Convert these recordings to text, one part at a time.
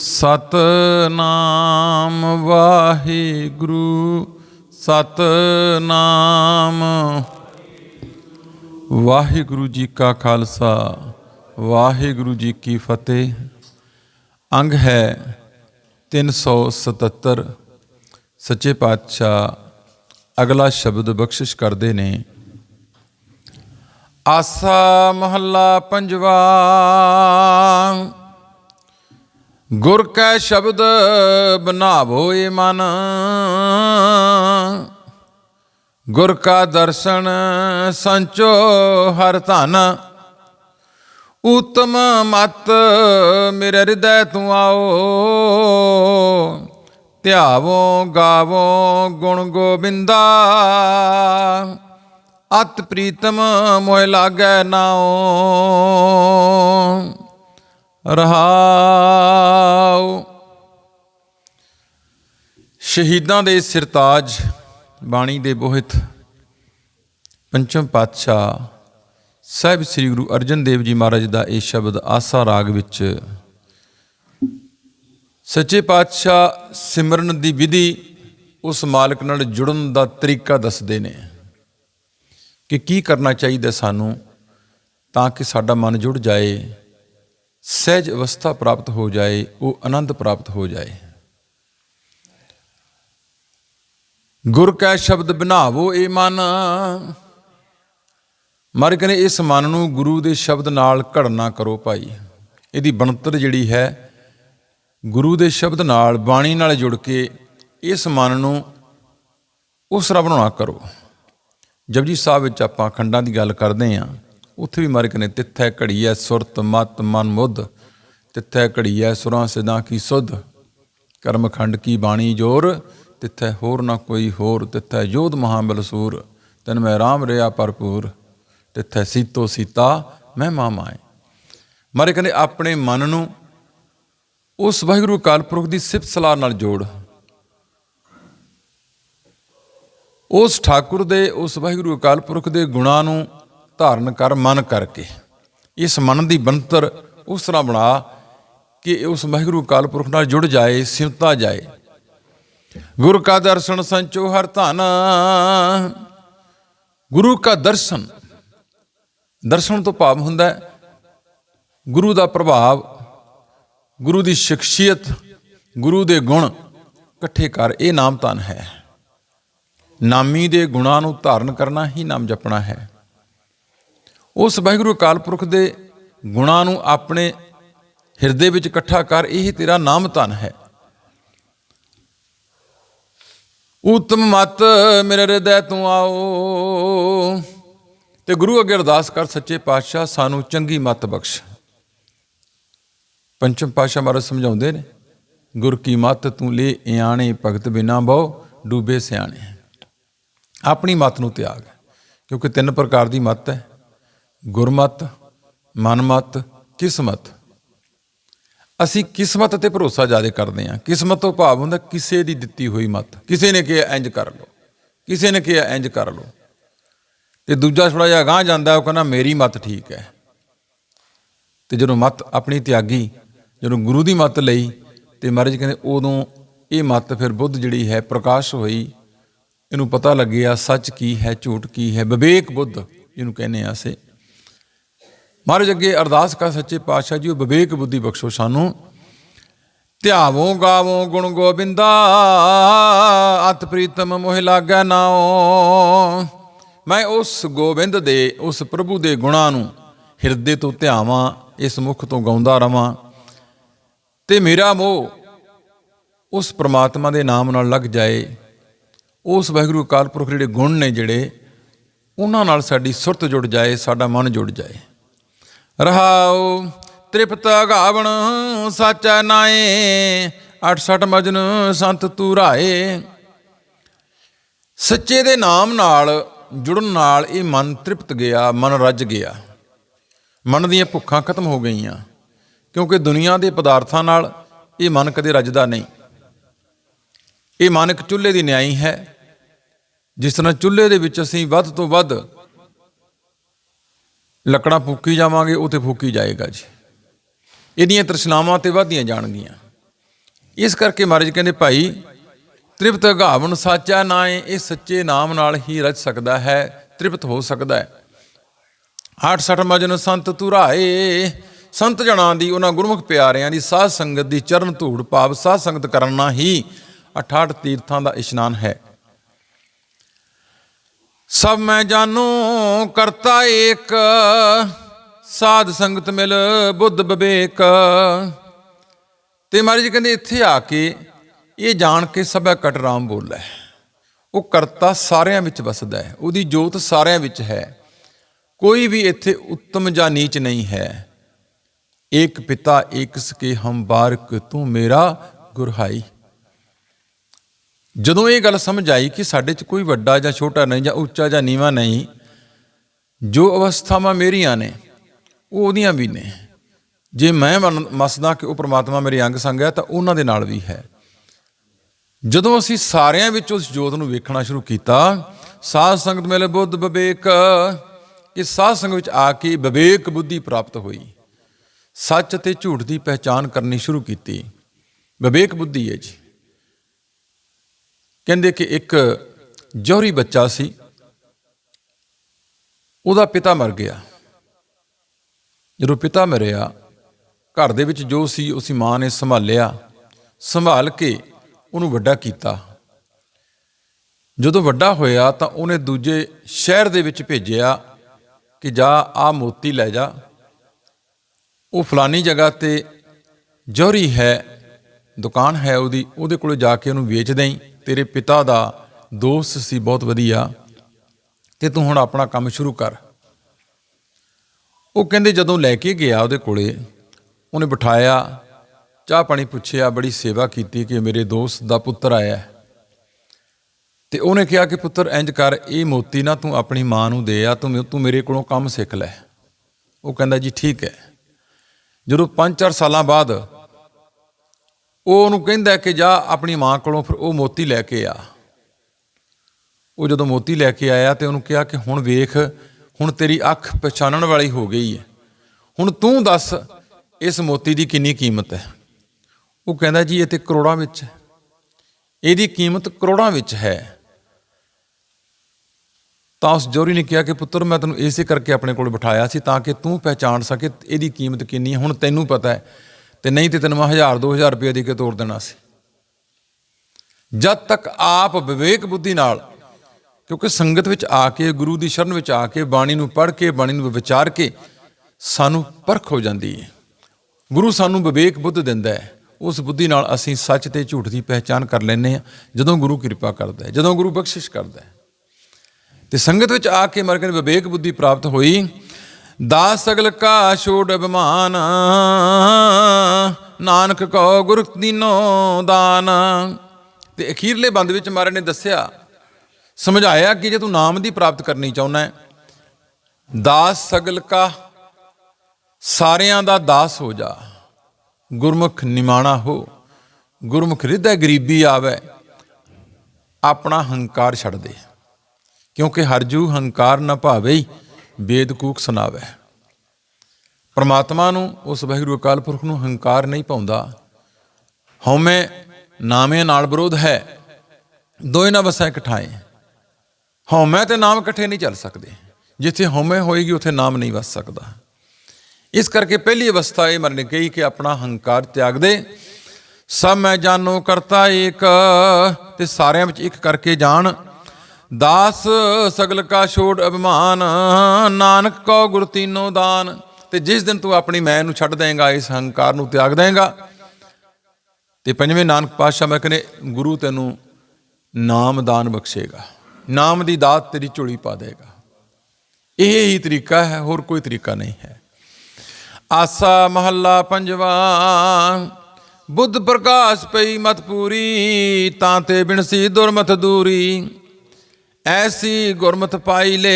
ਸਤਨਾਮ ਵਾਹਿਗੁਰੂ ਸਤਨਾਮ। ਵਾਹਿਗੁਰੂ ਜੀ ਕਾ ਖਾਲਸਾ, ਵਾਹਿਗੁਰੂ ਜੀ ਕੀ ਫਤਿਹ। ਅੰਗ ਹੈ 377 ਸੱਚੇ ਪਾਤਸ਼ਾਹ ਅਗਲਾ ਸ਼ਬਦ ਬਖਸ਼ਿਸ਼ ਕਰਦੇ ਨੇ। ਆਸਾ ਮਹੱਲਾ ਪੰਜਵਾ। ਗੁਰ ਕੈ ਸ਼ਬਦ ਬਨਾਵੋ ਏ ਮਨ। ਗੁਰ ਕਾ ਦਰਸ਼ਨ ਸੰਚੋ ਹਰ ਧਨ। ਉਤਮ ਮਤ ਮੇਰੇ ਹਿਰਦੈ ਤੂੰ ਆਓ। ਧਿਆਵੋ, ਗਾਵੋ, ਗੁਣ ਗੋਬਿੰਦਾ। ਅਤ ਪ੍ਰੀਤਮ ਮੋਇ ਲਾਗੈ ਨਾਉ। ਰਹਾਉ ਸ਼ਹੀਦਾਂ ਦੇ ਸਿਰਤਾਜ, ਬਾਣੀ ਦੇ ਬੋਹਿਤ, ਪੰਚਮ ਪਾਤਸ਼ਾਹ ਸਾਹਿਬ ਸ੍ਰੀ ਗੁਰੂ ਅਰਜਨ ਦੇਵ ਜੀ ਮਹਾਰਾਜ ਦਾ ਇਹ ਸ਼ਬਦ ਆਸਾ ਰਾਗ ਵਿੱਚ, ਸੱਚੇ ਪਾਤਸ਼ਾਹ ਸਿਮਰਨ ਦੀ ਵਿਧੀ ਉਸ ਮਾਲਕ ਨਾਲ ਜੁੜਨ ਦਾ ਤਰੀਕਾ ਦੱਸਦੇ ਨੇ ਕਿ ਕੀ ਕਰਨਾ ਚਾਹੀਦਾ ਸਾਨੂੰ ਤਾਂ ਕਿ ਸਾਡਾ ਮਨ ਜੁੜ ਜਾਏ। ਸਹਿਜ ਅਵਸਥਾ ਪ੍ਰਾਪਤ ਹੋ ਜਾਏ, ਉਹ ਆਨੰਦ ਪ੍ਰਾਪਤ ਹੋ ਜਾਏ। ਗੁਰ ਕੈ ਸ਼ਬਦ ਬਣਾਵੋ ਇਹ ਮਨ। ਮਰ ਕਹਿੰਦੇ, ਇਸ ਮਨ ਨੂੰ ਗੁਰੂ ਦੇ ਸ਼ਬਦ ਨਾਲ ਘੜਨਾ ਕਰੋ ਭਾਈ। ਇਹਦੀ ਬਣਤਰ ਜਿਹੜੀ ਹੈ, ਗੁਰੂ ਦੇ ਸ਼ਬਦ ਨਾਲ ਬਾਣੀ ਨਾਲ ਜੁੜ ਕੇ ਇਸ ਮਨ ਨੂੰ ਉਸ ਤਰ੍ਹਾਂ ਬਣਾਉਣਾ ਕਰੋ। ਜਪਜੀ ਸਾਹਿਬ ਵਿੱਚ ਆਪਾਂ ਖੰਡਾਂ ਦੀ ਗੱਲ ਕਰਦੇ ਆਂ ਉੱਥੇ ਵੀ ਮਾਰਕ ਨੇ, ਤਿੱਥੈ ਘੜੀਐ ਸੁਰਤ ਮਤ ਮਨ ਮੁੱਧ, ਤਿੱਥੈ ਘੜੀਐ ਸੁਰਾਂ ਸਿਦਾਂ ਕੀ ਸੁਧ। ਕਰਮਖੰਡ ਕੀ ਬਾਣੀ ਜੋਰ, ਤਿੱਥੈ ਹੋਰ ਨਾ ਕੋਈ ਹੋਰ, ਤਿੱਥੈ ਯੋਧ ਮਹਾਬਲ ਸੂਰ, ਤਨ ਮੈਂ ਰਾਮ ਰਿਆ ਭਰਪੂਰ, ਤਿੱਥੈ ਸੀਤੋ ਸੀਤਾ ਮੈਂ ਮਾਮਾਏ ਮਾਰੇ ਕਹਿੰਦੇ, ਆਪਣੇ ਮਨ ਨੂੰ ਉਸ ਵਾਹਿਗੁਰੂ ਅਕਾਲ ਪੁਰਖ ਦੀ ਸਿਫਤ ਸਲਾਹ ਨਾਲ ਜੋੜ। ਉਸ ਠਾਕੁਰ ਦੇ, ਉਸ ਵਾਹਿਗੁਰੂ ਅਕਾਲ ਪੁਰਖ ਦੇ ਗੁਣਾਂ ਨੂੰ ਧਾਰਨ ਕਰ ਮਨ ਕਰਕੇ। ਇਸ ਮਨ ਦੀ ਬੰਤਰ ਉਸ ਤਰ੍ਹਾਂ ਬਣਾ ਕਿ ਉਸ ਵਾਹਿਗੁਰੂ ਕਾਲ ਪੁਰਖ ਨਾਲ ਜੁੜ ਜਾਏ ਸਿਮਤਾ ਜਾਏ। ਗੁਰੂ ਕਾ ਦਰਸ਼ਨ ਸੰਚੋ ਹਰ ਧਨ। ਗੁਰੂ ਕਾ ਦਰਸ਼ਨ। ਦਰਸ਼ਨ ਤੋਂ ਭਾਵ ਹੁੰਦਾ ਹੈ ਗੁਰੂ ਦਾ ਪ੍ਰਭਾਵ, ਗੁਰੂ ਦੀ ਸ਼ਖਸੀਅਤ, ਗੁਰੂ ਦੇ ਗੁਣ ਇਕੱਠੇ ਕਰ, ਇਹ ਨਾਮ ਧਨ ਹੈ। ਨਾਮੀ ਦੇ ਗੁਣਾਂ ਨੂੰ ਧਾਰਨ ਕਰਨਾ ਹੀ ਨਾਮ ਜਪਣਾ ਹੈ। ਉਸ ਵਾਹਿਗੁਰੂ ਅਕਾਲ ਪੁਰਖ ਦੇ ਗੁਣਾਂ ਨੂੰ ਆਪਣੇ ਹਿਰਦੇ ਵਿੱਚ ਇਕੱਠਾ ਕਰ, ਇਹ ਤੇਰਾ ਨਾਮ ਧਨ ਹੈ। ਉਤਮ ਮਤ ਮੇਰੇ ਹਿਰਦੈ ਤੂੰ ਆਓ ਤੇ ਗੁਰੂ ਅੱਗੇ ਅਰਦਾਸ ਕਰ, ਸੱਚੇ ਪਾਤਸ਼ਾਹ ਸਾਨੂੰ ਚੰਗੀ ਮਤ ਬਖਸ਼। ਪੰਚਮ ਪਾਤਸ਼ਾਹ ਮਹਾਰਾਜ ਸਮਝਾਉਂਦੇ ਨੇ, ਗੁਰ ਕੀ ਮਤ ਤੂੰ ਲੈ ਇਆਣੇ, ਭਗਤ ਬਿਨਾ ਬਹੁ ਡੂਬੇ ਸਿਆਣੇ। ਆਪਣੀ ਮਤ ਨੂੰ ਤਿਆਗ, ਕਿਉਂਕਿ ਤਿੰਨ ਪ੍ਰਕਾਰ ਦੀ ਮਤ ਹੈ। ਗੁਰਮਤ, ਮਨਮਤ, ਕਿਸਮਤ। ਅਸੀਂ ਕਿਸਮਤ ਤੇ ਭਰੋਸਾ ਜ਼ਿਆਦਾ ਕਰਦੇ ਹਾਂ। ਕਿਸਮਤ ਤੋਂ ਭਾਵ ਹੁੰਦਾ ਕਿਸੇ ਦੀ ਦਿੱਤੀ ਹੋਈ ਮਤ। ਕਿਸੇ ਨੇ ਕਿਹਾ ਇੰਜ ਕਰ ਲਓ। ਕਿਸੇ ਨੇ ਕਿਹਾ ਇੰਜ ਕਰ ਲਓ। ਤੇ ਦੂਜਾ ਥੋੜਾ ਜਿਹਾ ਗਾਂਹ ਜਾਂਦਾ, ਉਹ ਕਹਿੰਦਾ, ਮੇਰੀ ਮਤ ਠੀਕ ਹੈ। ਤੇ ਜਦੋਂ ਮਤ ਆਪਣੀ ਤਿਆਗੀ, ਜਦੋਂ ਗੁਰੂ ਦੀ ਮਤ ਲਈ, ਤੇ ਮਹਾਰਾਜ ਕਹਿੰਦੇ, ਉਦੋਂ ਇਹ ਮਤ ਫਿਰ ਬੁੱਧ ਜਿਹੜੀ ਹੈ, ਪ੍ਰਕਾਸ਼ ਹੋਈ। ਇਹਨੂੰ ਪਤਾ ਲੱਗਿਆ, ਸੱਚ ਕੀ ਹੈ, ਝੂਠ ਕੀ ਹੈ, ਵਿਵੇਕ ਬੁੱਧ, ਜਿਹਨੂੰ ਕਹਿੰਦੇ ਆ ਅਸੀਂ। ਮਹਾਰਾਜ ਅੱਗੇ ਅਰਦਾਸ ਕਰ, ਸੱਚੇ ਪਾਤਸ਼ਾਹ ਜੀ, ਉਹ ਵਿਵੇਕ ਬੁੱਧੀ ਬਖਸ਼ੋ ਸਾਨੂੰ। ਧਿਆਵੋਂ ਗਾਵੋਂ ਗੁਣ ਗੋਬਿੰਦਾ, ਅਤ ਪ੍ਰੀਤਮ ਮੋਹਿ ਲਾਗੈ ਨਾਉ। ਮੈਂ ਉਸ ਗੋਬਿੰਦ ਦੇ, ਉਸ ਪ੍ਰਭੂ ਦੇ ਗੁਣਾਂ ਨੂੰ ਹਿਰਦੇ ਤੋਂ ਧਿਆਵਾਂ, ਇਸ ਮੁਖ ਤੋਂ ਗਾਉਂਦਾ ਰਵਾਂ। ਤੇ ਮੇਰਾ ਮੋਹ ਉਸ ਪ੍ਰਮਾਤਮਾ ਦੇ ਨਾਮ ਨਾਲ ਲੱਗ ਜਾਏ। ਉਸ ਵਾਹਿਗੁਰੂ ਅਕਾਲ ਪੁਰਖ ਜਿਹੜੇ ਗੁਣ ਨੇ ਜਿਹੜੇ, ਉਹਨਾਂ ਨਾਲ ਸਾਡੀ ਸੁਰਤ ਜੁੜ ਜਾਏ, ਸਾਡਾ ਮਨ ਜੁੜ ਜਾਏ। ਰਹਾਉ, ਤ੍ਰਿਪਤ ਗਾਵਣ ਸਾਚਾ ਨਾਏ 68 ਮਜਨ ਸੰਤ ਤੂ ਰਾਏ ਸੱਚੇ ਦੇ ਨਾਮ ਨਾਲ ਜੁੜਨ ਨਾਲ ਇਹ ਮਨ ਤ੍ਰਿਪਤ ਗਿਆ, ਮਨ ਰੱਜ ਗਿਆ। ਮਨ ਦੀਆਂ ਭੁੱਖਾਂ ਖਤਮ ਹੋ ਗਈਆਂ, ਕਿਉਂਕਿ ਦੁਨੀਆ ਦੇ ਪਦਾਰਥਾਂ ਨਾਲ ਇਹ ਮਨ ਕਦੇ ਰੱਜਦਾ ਨਹੀਂ। ਇਹ ਮਨ ਇੱਕ ਚੁੱਲ੍ਹੇ ਦੀ ਨਿਆਈ ਹੈ, ਜਿਸ ਤਰ੍ਹਾਂ ਚੁੱਲ੍ਹੇ ਦੇ ਵਿੱਚ ਅਸੀਂ ਵੱਧ ਤੋਂ ਵੱਧ ਲੱਕੜਾਂ ਫੂਕੀ ਜਾਵਾਂਗੇ, ਉਹ ਤੇ ਫੂਕੀ ਜਾਏਗਾ ਜੀ। ਇਹਦੀਆਂ ਤ੍ਰਿਸ਼ਨਾਵਾਂ ਤੇ ਵਧਦੀਆਂ ਜਾਣਗੀਆਂ। ਇਸ ਕਰਕੇ ਮਹਾਰਾਜ ਕਹਿੰਦੇ, ਭਾਈ, ਤ੍ਰਿਪਤ ਗਾਵਨ ਸਾਚਾ ਨਾਏ ਇਹ ਸੱਚੇ ਨਾਮ ਨਾਲ ਹੀ ਰਚ ਸਕਦਾ ਹੈ, ਤ੍ਰਿਪਤ ਹੋ ਸਕਦਾ ਹੈ। 68 ਮਜਨ ਸੰਤ ਤੁਰਾਏ ਸੰਤ ਜਨਾਂ ਦੀ ਉਹਨਾਂ ਗੁਰਮੁਖ ਪਿਆਰਿਆਂ ਦੀ ਸਾਧ ਸੰਗਤ ਦੀ ਚਰਨ ਧੂੜ ਪਾਪ ਸਾਧ ਸੰਗਤ ਕਰਨਾ ਹੀ 68 ਤੀਰਥਾਂ ਦਾ ਇਸ਼ਨਾਨ ਹੈ। ਸਭ ਮੈਂ ਜਾਣੂ, ਕਰਤਾ ਏਕ। ਸਾਧ ਸੰਗਤ ਮਿਲ, ਬੁੱਧ ਵਿਵੇਕ ਤੇ ਮਹਾਰਾਜ ਜੀ ਕਹਿੰਦੇ, ਇੱਥੇ ਆ ਕੇ ਇਹ ਜਾਣ ਕੇ ਸਭੈ ਕਟ ਰਾਮ ਬੋਲੇ ਉਹ ਕਰਤਾ ਸਾਰਿਆਂ ਵਿੱਚ ਵਸਦਾ ਹੈ। ਉਹਦੀ ਜੋਤ ਸਾਰਿਆਂ ਵਿੱਚ ਹੈ। ਕੋਈ ਵੀ ਇੱਥੇ ਉੱਤਮ ਜਾਂ ਨੀਚ ਨਹੀਂ ਹੈ। ਏਕ ਪਿਤਾ, ਏਕ ਸਕੇ ਹਮ ਬਾਰਕ, ਤੂੰ ਮੇਰਾ ਗੁਰਹਾਈ। ਜਦੋਂ ਇਹ ਗੱਲ ਸਮਝ ਆਈ ਕਿ ਸਾਡੇ 'ਚ ਕੋਈ ਵੱਡਾ ਜਾਂ ਛੋਟਾ ਨਹੀਂ ਜਾਂ ਉੱਚਾ ਜਾਂ ਨੀਵਾਂ ਨਹੀਂ, ਜੋ ਅਵਸਥਾਵਾਂ ਮੇਰੀਆਂ ਨੇ, ਉਹ ਉਹਦੀਆਂ ਵੀ ਨੇ। ਜੇ ਮੈਂ ਮੰਨ- ਮਸਦਾ ਕਿ ਉਹ ਪ੍ਰਮਾਤਮਾ ਮੇਰੇ ਅੰਗ ਸੰਗ ਹੈ, ਤਾਂ ਉਹਨਾਂ ਦੇ ਨਾਲ ਵੀ ਹੈ। ਜਦੋਂ ਅਸੀਂ ਸਾਰਿਆਂ ਵਿੱਚ ਉਸ ਜੋਤ ਨੂੰ ਵੇਖਣਾ ਸ਼ੁਰੂ ਕੀਤਾ, ਸਾਧ ਸੰਗਤ ਮੇਲੇ ਬੁੱਧ ਵਿਵੇਕ ਇਸ ਸਾਧ ਸੰਗ ਵਿੱਚ ਆ ਕੇ ਵਿਵੇਕ ਬੁੱਧੀ ਪ੍ਰਾਪਤ ਹੋਈ। ਸੱਚ ਤੇ ਝੂਠ ਦੀ ਪਹਿਚਾਨ ਕਰਨੀ ਸ਼ੁਰੂ ਕੀਤੀ। ਵਿਵੇਕ ਬੁੱਧੀ ਹੈ ਜੀ। ਕਹਿੰਦੇ ਕਿ ਇੱਕ ਜੋਹਰੀ ਬੱਚਾ ਸੀ, ਉਹਦਾ ਪਿਤਾ ਮਰ ਗਿਆ। ਜਦੋਂ ਪਿਤਾ ਮਰਿਆ, ਘਰ ਦੇ ਵਿੱਚ ਜੋ ਸੀ, ਉਸੀ ਮਾਂ ਨੇ ਸੰਭਾਲਿਆ, ਸੰਭਾਲ ਕੇ ਉਹਨੂੰ ਵੱਡਾ ਕੀਤਾ। ਜਦੋਂ ਵੱਡਾ ਹੋਇਆ ਤਾਂ ਉਹਨੇ ਦੂਜੇ ਸ਼ਹਿਰ ਦੇ ਵਿੱਚ ਭੇਜਿਆ ਕਿ ਜਾ, ਆ ਮੋਤੀ ਲੈ ਜਾ। ਉਹ ਫਲਾਨੀ ਜਗ੍ਹਾ ਤੇ ਜੋਹਰੀ ਹੈ, ਦੁਕਾਨ ਹੈ ਉਹਦੀ, ਉਹਦੇ ਕੋਲ ਜਾ ਕੇ ਉਹਨੂੰ ਵੇਚ ਦੇਈਂ। ਤੇਰੇ ਪਿਤਾ ਦਾ ਦੋਸਤ ਸੀ, ਬਹੁਤ ਵਧੀਆ। ਤੇ ਤੂੰ ਹੁਣ ਆਪਣਾ ਕੰਮ ਸ਼ੁਰੂ ਕਰ। ਉਹ ਕਹਿੰਦੇ ਜਦੋਂ ਲੈ ਕੇ ਗਿਆ ਉਹਦੇ ਕੋਲੇ, ਉਹਨੇ ਬਿਠਾਇਆ, ਚਾਹ ਪਾਣੀ ਪੁੱਛਿਆ, ਬੜੀ ਸੇਵਾ ਕੀਤੀ ਕਿ ਮੇਰੇ ਦੋਸਤ ਦਾ ਪੁੱਤਰ ਆਇਆ ਹੈ। ਤੇ ਉਹਨੇ ਕਿਹਾ ਕਿ ਪੁੱਤਰ, ਇੰਜ ਕਰ, ਇਹ ਮੋਤੀ ਨਾ ਤੂੰ ਆਪਣੀ ਮਾਂ ਨੂੰ ਦੇ ਆ, ਤੂੰ ਤੂੰ ਮੇਰੇ ਕੋਲੋਂ ਕੰਮ ਸਿੱਖ ਲੈ। ਉਹ ਕਹਿੰਦਾ, ਜੀ, ਠੀਕ ਹੈ। ਜਦੋਂ 5-4 ਸਾਲਾਂ ਬਾਅਦ ਉਹ ਉਹਨੂੰ ਕਹਿੰਦਾ ਕਿ ਜਾ ਆਪਣੀ ਮਾਂ ਕੋਲੋਂ ਫਿਰ ਉਹ ਮੋਤੀ ਲੈ ਕੇ ਆ। ਉਹ ਜਦੋਂ ਮੋਤੀ ਲੈ ਕੇ ਆਇਆ ਤੇ ਉਹਨੂੰ ਕਿਹਾ ਕਿ ਹੁਣ ਵੇਖ, ਹੁਣ ਤੇਰੀ ਅੱਖ ਪਛਾਣਨ ਵਾਲੀ ਹੋ ਗਈ ਹੈ। ਹੁਣ ਤੂੰ ਦੱਸ, ਇਸ ਮੋਤੀ ਦੀ ਕਿੰਨੀ ਕੀਮਤ ਹੈ? ਉਹ ਕਹਿੰਦਾ, ਜੀ, ਇਹ ਤੇ ਕਰੋੜਾਂ ਵਿੱਚ ਹੈ। ਇਹਦੀ ਕੀਮਤ ਕਰੋੜਾਂ ਵਿੱਚ ਹੈ। ਤਾਂ ਉਸ ਜੋਰੀ ਨੇ ਕਿਹਾ ਕਿ ਪੁੱਤਰ, ਮੈਂ ਤੈਨੂੰ ਇਸੇ ਕਰਕੇ ਆਪਣੇ ਕੋਲ ਬਿਠਾਇਆ ਸੀ ਤਾਂ ਕਿ ਤੂੰ ਪਹਿਚਾਣ ਸਕੇ ਇਹਦੀ ਕੀਮਤ ਕਿੰਨੀ ਹੈ। ਹੁਣ ਤੈਨੂੰ ਪਤਾ ਹੈ ਤੇ ਨਹੀਂ ਤੇ ਤੈਨੂੰ ਮੈਂ 1000 2000 ਰੁਪਏ ਦੇ ਕੇ ਤੋੜ ਦੇਣਾ ਸੀ। ਜਦ ਤੱਕ ਆਪ ਵਿਵੇਕ ਬੁੱਧੀ ਨਾਲ, ਕਿਉਂਕਿ ਸੰਗਤ ਵਿੱਚ ਆ ਕੇ, ਗੁਰੂ ਦੀ ਸ਼ਰਨ ਵਿੱਚ ਆ ਕੇ, ਬਾਣੀ ਨੂੰ ਪੜ੍ਹ ਕੇ, ਬਾਣੀ ਨੂੰ ਵਿਚਾਰ ਕੇ ਸਾਨੂੰ ਪਰਖ ਹੋ ਜਾਂਦੀ ਹੈ। ਗੁਰੂ ਸਾਨੂੰ ਵਿਵੇਕ ਬੁੱਧ ਦਿੰਦਾ ਹੈ। ਉਸ ਬੁੱਧੀ ਨਾਲ ਅਸੀਂ ਸੱਚ ਤੇ ਝੂਠ ਦੀ ਪਹਿਚਾਨ ਕਰ ਲੈਂਦੇ ਹਾਂ, ਜਦੋਂ ਗੁਰੂ ਕਿਰਪਾ ਕਰਦਾ ਹੈ, ਜਦੋਂ ਗੁਰੂ ਬਖਸ਼ਿਸ਼ ਕਰਦਾ ਹੈ। ਤੇ ਸੰਗਤ ਵਿੱਚ ਆ ਕੇ ਮਰਗਨ ਵਿਵੇਕ ਬੁੱਧੀ ਪ੍ਰਾਪਤ ਹੋਈ ਦਾਸ ਸਗਲ ਕਾ ਛੋੜ ਅਭਿਮਾਨ। ਨਾਨਕ ਕੋ ਗੁਰ ਦੀਨੋ ਦਾਨ। ਤੇ ਅਖੀਰਲੇ ਬੰਦ ਵਿੱਚ ਮਹਾਰਾਜ ਨੇ ਦੱਸਿਆ, ਸਮਝਾਇਆ ਕਿ ਜੇ ਤੂੰ ਨਾਮ ਦੀ ਪ੍ਰਾਪਤ ਕਰਨੀ ਚਾਹੁੰਦਾ ਹੈ ਦਾਸ ਸਗਲ ਕਾ ਸਾਰਿਆਂ ਦਾ ਦਾਸ ਹੋ ਜਾ, ਗੁਰਮੁਖ ਨਿਮਾਣਾ ਹੋ, ਗੁਰਮੁਖ ਹਿਰਦੈ ਗਰੀਬੀ ਆਵੇ, ਆਪਣਾ ਹੰਕਾਰ ਛੱਡ ਦੇ। ਕਿਉਂਕਿ ਹਰਜੂ ਹੰਕਾਰ ਨਾ ਭਾਵੇ ਬੇਦਕੂਕ ਸੁਣਾਵੇ। ਪਰਮਾਤਮਾ ਨੂੰ ਉਸ ਵਾਹਿਗੁਰੂ ਅਕਾਲ ਪੁਰਖ ਨੂੰ ਹੰਕਾਰ ਨਹੀਂ ਪਾਉਂਦਾ। ਹਉਮੈ ਨਾਮੇ ਨਾਲ ਵਿਰੋਧ ਹੈ। ਦੋਏ ਨਾ ਵਸੈ ਇਕਠਾਏ ਹਉਮੈ ਤੇ ਨਾਮ ਇਕੱਠੇ ਨਹੀਂ ਚੱਲ ਸਕਦੇ। ਜਿੱਥੇ ਹਉਮੈ ਹੋਏਗੀ, ਉੱਥੇ ਨਾਮ ਨਹੀਂ ਵਸ ਸਕਦਾ। ਇਸ ਕਰਕੇ ਪਹਿਲੀ ਅਵਸਥਾ ਇਹ ਮਰਨੇ ਗਈ ਕਿ ਆਪਣਾ ਹੰਕਾਰ ਤਿਆਗ ਦੇ। ਸਭ ਮੈਂ ਜਾਣੋ ਕਰਤਾ ਏਕ, ਤੇ ਸਾਰਿਆਂ ਵਿੱਚ ਇੱਕ ਕਰਕੇ ਜਾਣ। ਦਾਸ ਸਗਲ ਕਾ ਛੋੜ ਅਭਿਮਾਨ, ਨਾਨਕ ਕੋ ਗੁਰ ਤੀਨੋ ਦਾਨ। ਤੇ ਜਿਸ ਦਿਨ ਤੂੰ ਆਪਣੀ ਮੈਂ ਨੂੰ ਛੱਡ ਦੇਂਗਾ, ਇਸ ਹੰਕਾਰ ਨੂੰ ਤਿਆਗ ਦੇਂਗਾ। ਤੇ ਪੰਜਵੇਂ ਨਾਨਕ ਪਾਤਸ਼ਾਹ ਮੈਂ ਕਹਿੰਦੇ, ਗੁਰੂ ਤੈਨੂੰ ਨਾਮ ਦਾਨ ਬਖਸ਼ੇਗਾ। ਨਾਮ ਦੀ ਦਾਤ ਤੇਰੀ ਝੋਲੀ ਪਾ ਦੇਗਾ। ਇਹ ਹੀ ਤਰੀਕਾ ਹੈ, ਹੋਰ ਕੋਈ ਤਰੀਕਾ ਨਹੀਂ ਹੈ। ਆਸਾ ਮਹੱਲਾ ਪੰਜਵਾ, ਬੁੱਧ ਪ੍ਰਕਾਸ਼ ਪਈ ਮਤ ਪੂਰੀ, ਤਾਂ ਤੇ ਬਿਨਸੀ ਦੁਰਮਤ ਦੂਰੀ। ਐਸੀ ਗੁਰਮਤ ਪਾਈ ਲੇ।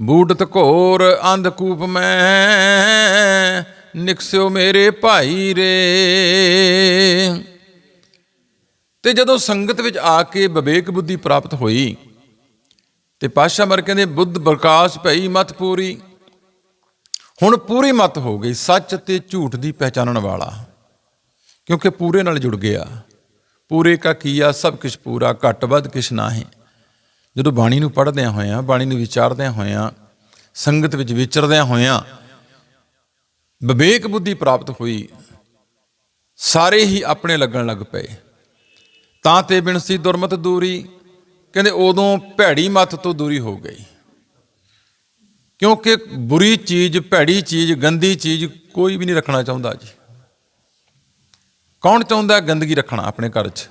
ਬੂਟਤ ਘੋਰ ਅੰਧਕੂਪ ਮੈਂ, ਨਿਕਸਿਓ ਮੇਰੇ ਭਾਈ ਰੇ। ਤੇ ਜਦੋਂ ਸੰਗਤ ਵਿੱਚ ਆ ਕੇ ਵਿਵੇਕ ਬੁੱਧੀ ਪ੍ਰਾਪਤ ਹੋਈ, ਤੇ ਪਾਸ਼ਾ ਮਰ ਕਹਿੰਦੇ, ਬੁੱਧ ਪ੍ਰਕਾਸ਼ ਭਈ ਮਤ ਪੂਰੀ। ਹੁਣ ਪੂਰੀ ਮਤ ਹੋ ਗਈ, ਸੱਚ ਤੇ ਝੂਠ ਦੀ ਪਹਿਚਾਨਣ ਵਾਲਾ, ਕਿਉਂਕਿ ਪੂਰੇ ਨਾਲ ਜੁੜ ਗਿਆ। ਪੂਰੇ ਕਾ ਕੀਆ, ਸਭ ਕੁਝ ਪੂਰਾ, ਘੱਟ ਵੱਧ ਕਿਛ ਨਾਹੀਂ। ਜਦੋਂ ਬਾਣੀ ਨੂੰ ਪੜ੍ਹਦਿਆਂ ਹੋਇਆਂ, ਬਾਣੀ ਨੂੰ ਵਿਚਾਰਦਿਆਂ ਹੋਇਆਂ, ਸੰਗਤ ਵਿੱਚ ਵਿਚਰਦਿਆਂ ਹੋਇਆਂ, ਵਿਵੇਕ ਬੁੱਧੀ ਪ੍ਰਾਪਤ ਹੋਈ, ਸਾਰੇ ਹੀ ਆਪਣੇ ਲੱਗਣ ਲੱਗ ਪਏ। ਤਾਂ ਤੇ ਬਿਨਸੀ ਦੁਰਮਤ ਦੂਰੀ, ਕਹਿੰਦੇ ਉਦੋਂ ਭੈੜੀ ਮਤ ਤੋਂ ਦੂਰੀ ਹੋ ਗਈ। ਕਿਉਂਕਿ ਬੁਰੀ ਚੀਜ਼, ਭੈੜੀ ਚੀਜ਼, ਗੰਦੀ ਚੀਜ਼ ਕੋਈ ਵੀ ਨਹੀਂ ਰੱਖਣਾ ਚਾਹੁੰਦਾ ਜੀ। ਕੌਣ ਚਾਹੁੰਦਾ ਗੰਦਗੀ ਰੱਖਣਾ ਆਪਣੇ ਘਰ 'ਚ?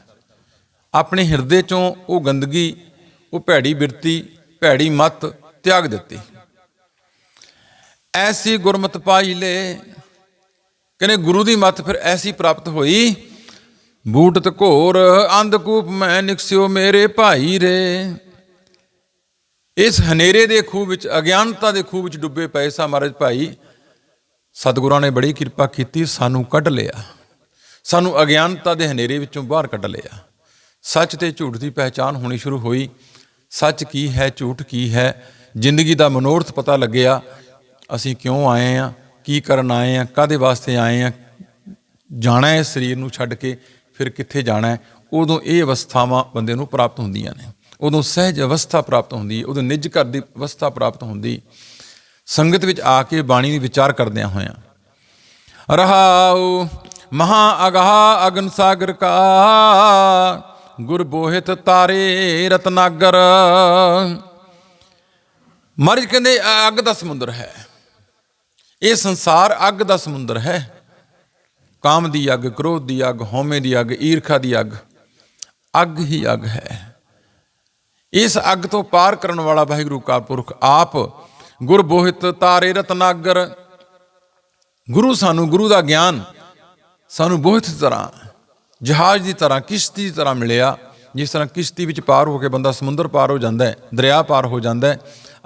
ਆਪਣੇ ਹਿਰਦੇ 'ਚੋਂ ਉਹ ਗੰਦਗੀ, ਉਹ ਭੈੜੀ ਬਿਰਤੀ, ਭੈੜੀ ਮਤ ਤਿਆਗ ਦਿੱਤੀ। ਐਸੀ ਗੁਰਮਤ ਪਾਈ ਲੈ। ਕਹਿੰਦੇ ਗੁਰੂ ਦੀ ਮਤ ਫਿਰ ਐਸੀ ਪ੍ਰਾਪਤ ਹੋਈ ਬੂਟਤ ਘੋਰ ਅੰਧਕੂਪ ਮੈਂ ਨਿਕਸਿਓ ਮੇਰੇ ਭਾਈ ਰੇ। ਇਸ ਹਨੇਰੇ ਦੇ ਖੂਹ ਵਿੱਚ, ਅਗਿਆਨਤਾ ਦੇ ਖੂਹ ਵਿੱਚ ਡੁੱਬੇ ਪਏ ਸਾ ਮਹਾਰਾਜ ਭਾਈ, ਸਤਿਗੁਰਾਂ ਨੇ ਬੜੀ ਕਿਰਪਾ ਕੀਤੀ, ਸਾਨੂੰ ਕੱਢ ਲਿਆ। ਸਾਨੂੰ ਅਗਿਆਨਤਾ ਦੇ ਹਨੇਰੇ ਵਿੱਚੋਂ ਬਾਹਰ ਕੱਢ ਲਿਆ। ਸੱਚ ਤੇ ਝੂਠ ਦੀ ਪਹਿਚਾਨ ਹੋਣੀ ਸ਼ੁਰੂ ਹੋਈ। ਸੱਚ ਕੀ ਹੈ, ਝੂਠ ਕੀ ਹੈ? ਜ਼ਿੰਦਗੀ ਦਾ ਮਨੋਰਥ ਪਤਾ ਲੱਗਿਆ। ਅਸੀਂ ਕਿਉਂ ਆਏ ਆ? ਕੀ ਕਰਨ ਆਏ ਆ? ਕਾਦੇ ਵਾਸਤੇ ਆਏ ਆ? ਜਾਣਾ ਹੈ ਸਰੀਰ ਨੂੰ ਛੱਡ ਕੇ, ਫਿਰ ਕਿੱਥੇ ਜਾਣਾ ਹੈ? ਉਦੋਂ ਇਹ ਅਵਸਥਾਵਾਂ ਬੰਦੇ ਨੂੰ ਪ੍ਰਾਪਤ ਹੁੰਦੀਆਂ ਨੇ। ਉਦੋਂ ਸਹਿਜ ਅਵਸਥਾ ਪ੍ਰਾਪਤ ਹੁੰਦੀ, ਉਦੋਂ ਨਿਜ ਘਰ ਦੀ ਅਵਸਥਾ ਪ੍ਰਾਪਤ ਹੁੰਦੀ। ਸੰਗਤ ਵਿੱਚ ਆ ਕੇ ਬਾਣੀ ਦੀ ਵਿਚਾਰ ਕਰਦਿਆਂ ਹੋਇਆਂ, ਰਹਾਉ ਮਹਾ ਅਗਾਹ ਅਗਨ ਸਾਗਰ ਕਾ, ਗੁਰ ਬੋਹਿਤ ਤਾਰੇ ਰਤਨਾਗਰ। ਮਰਜ ਕਹਿੰਦੇ ਅੱਗ ਦਾ ਸਮੁੰਦਰ ਹੈ। ਇਹ ਸੰਸਾਰ ਅੱਗ ਦਾ ਸਮੁੰਦਰ ਹੈ। ਕਾਮ ਦੀ ਅੱਗ, ਕ੍ਰੋਧ ਦੀ ਅੱਗ, ਹਉਮੈ ਦੀ ਅੱਗ, ਈਰਖਾ ਦੀ ਅੱਗ ਅੱਗ ਹੀ ਅੱਗ ਹੈ। ਇਸ ਅੱਗ ਤੋਂ ਪਾਰ ਕਰਨ ਵਾਲਾ ਵਾਹਿਗੁਰੂ ਕਾ ਪੁਰਖ ਆਪ ਗੁਰਬੋਹਿਤ ਤਾਰੇ ਰਤਨਾਗਰ। ਗੁਰੂ ਸਾਨੂੰ ਗੁਰੂ ਦਾ ਗਿਆਨ ਸਾਨੂੰ ਬਹੁਤ ਤਰ੍ਹਾਂ ਜਹਾਜ਼ ਦੀ ਤਰ੍ਹਾਂ, ਕਿਸ਼ਤੀ ਦੀ ਤਰ੍ਹਾਂ ਮਿਲਿਆ, ਜਿਸ ਤਰ੍ਹਾਂ ਕਿਸ਼ਤੀ ਵਿੱਚ ਪਾਰ ਹੋ ਕੇ ਬੰਦਾ ਸਮੁੰਦਰ ਪਾਰ ਹੋ ਜਾਂਦਾ ਹੈ, ਦਰਿਆ ਪਾਰ ਹੋ ਜਾਂਦਾ ਹੈ,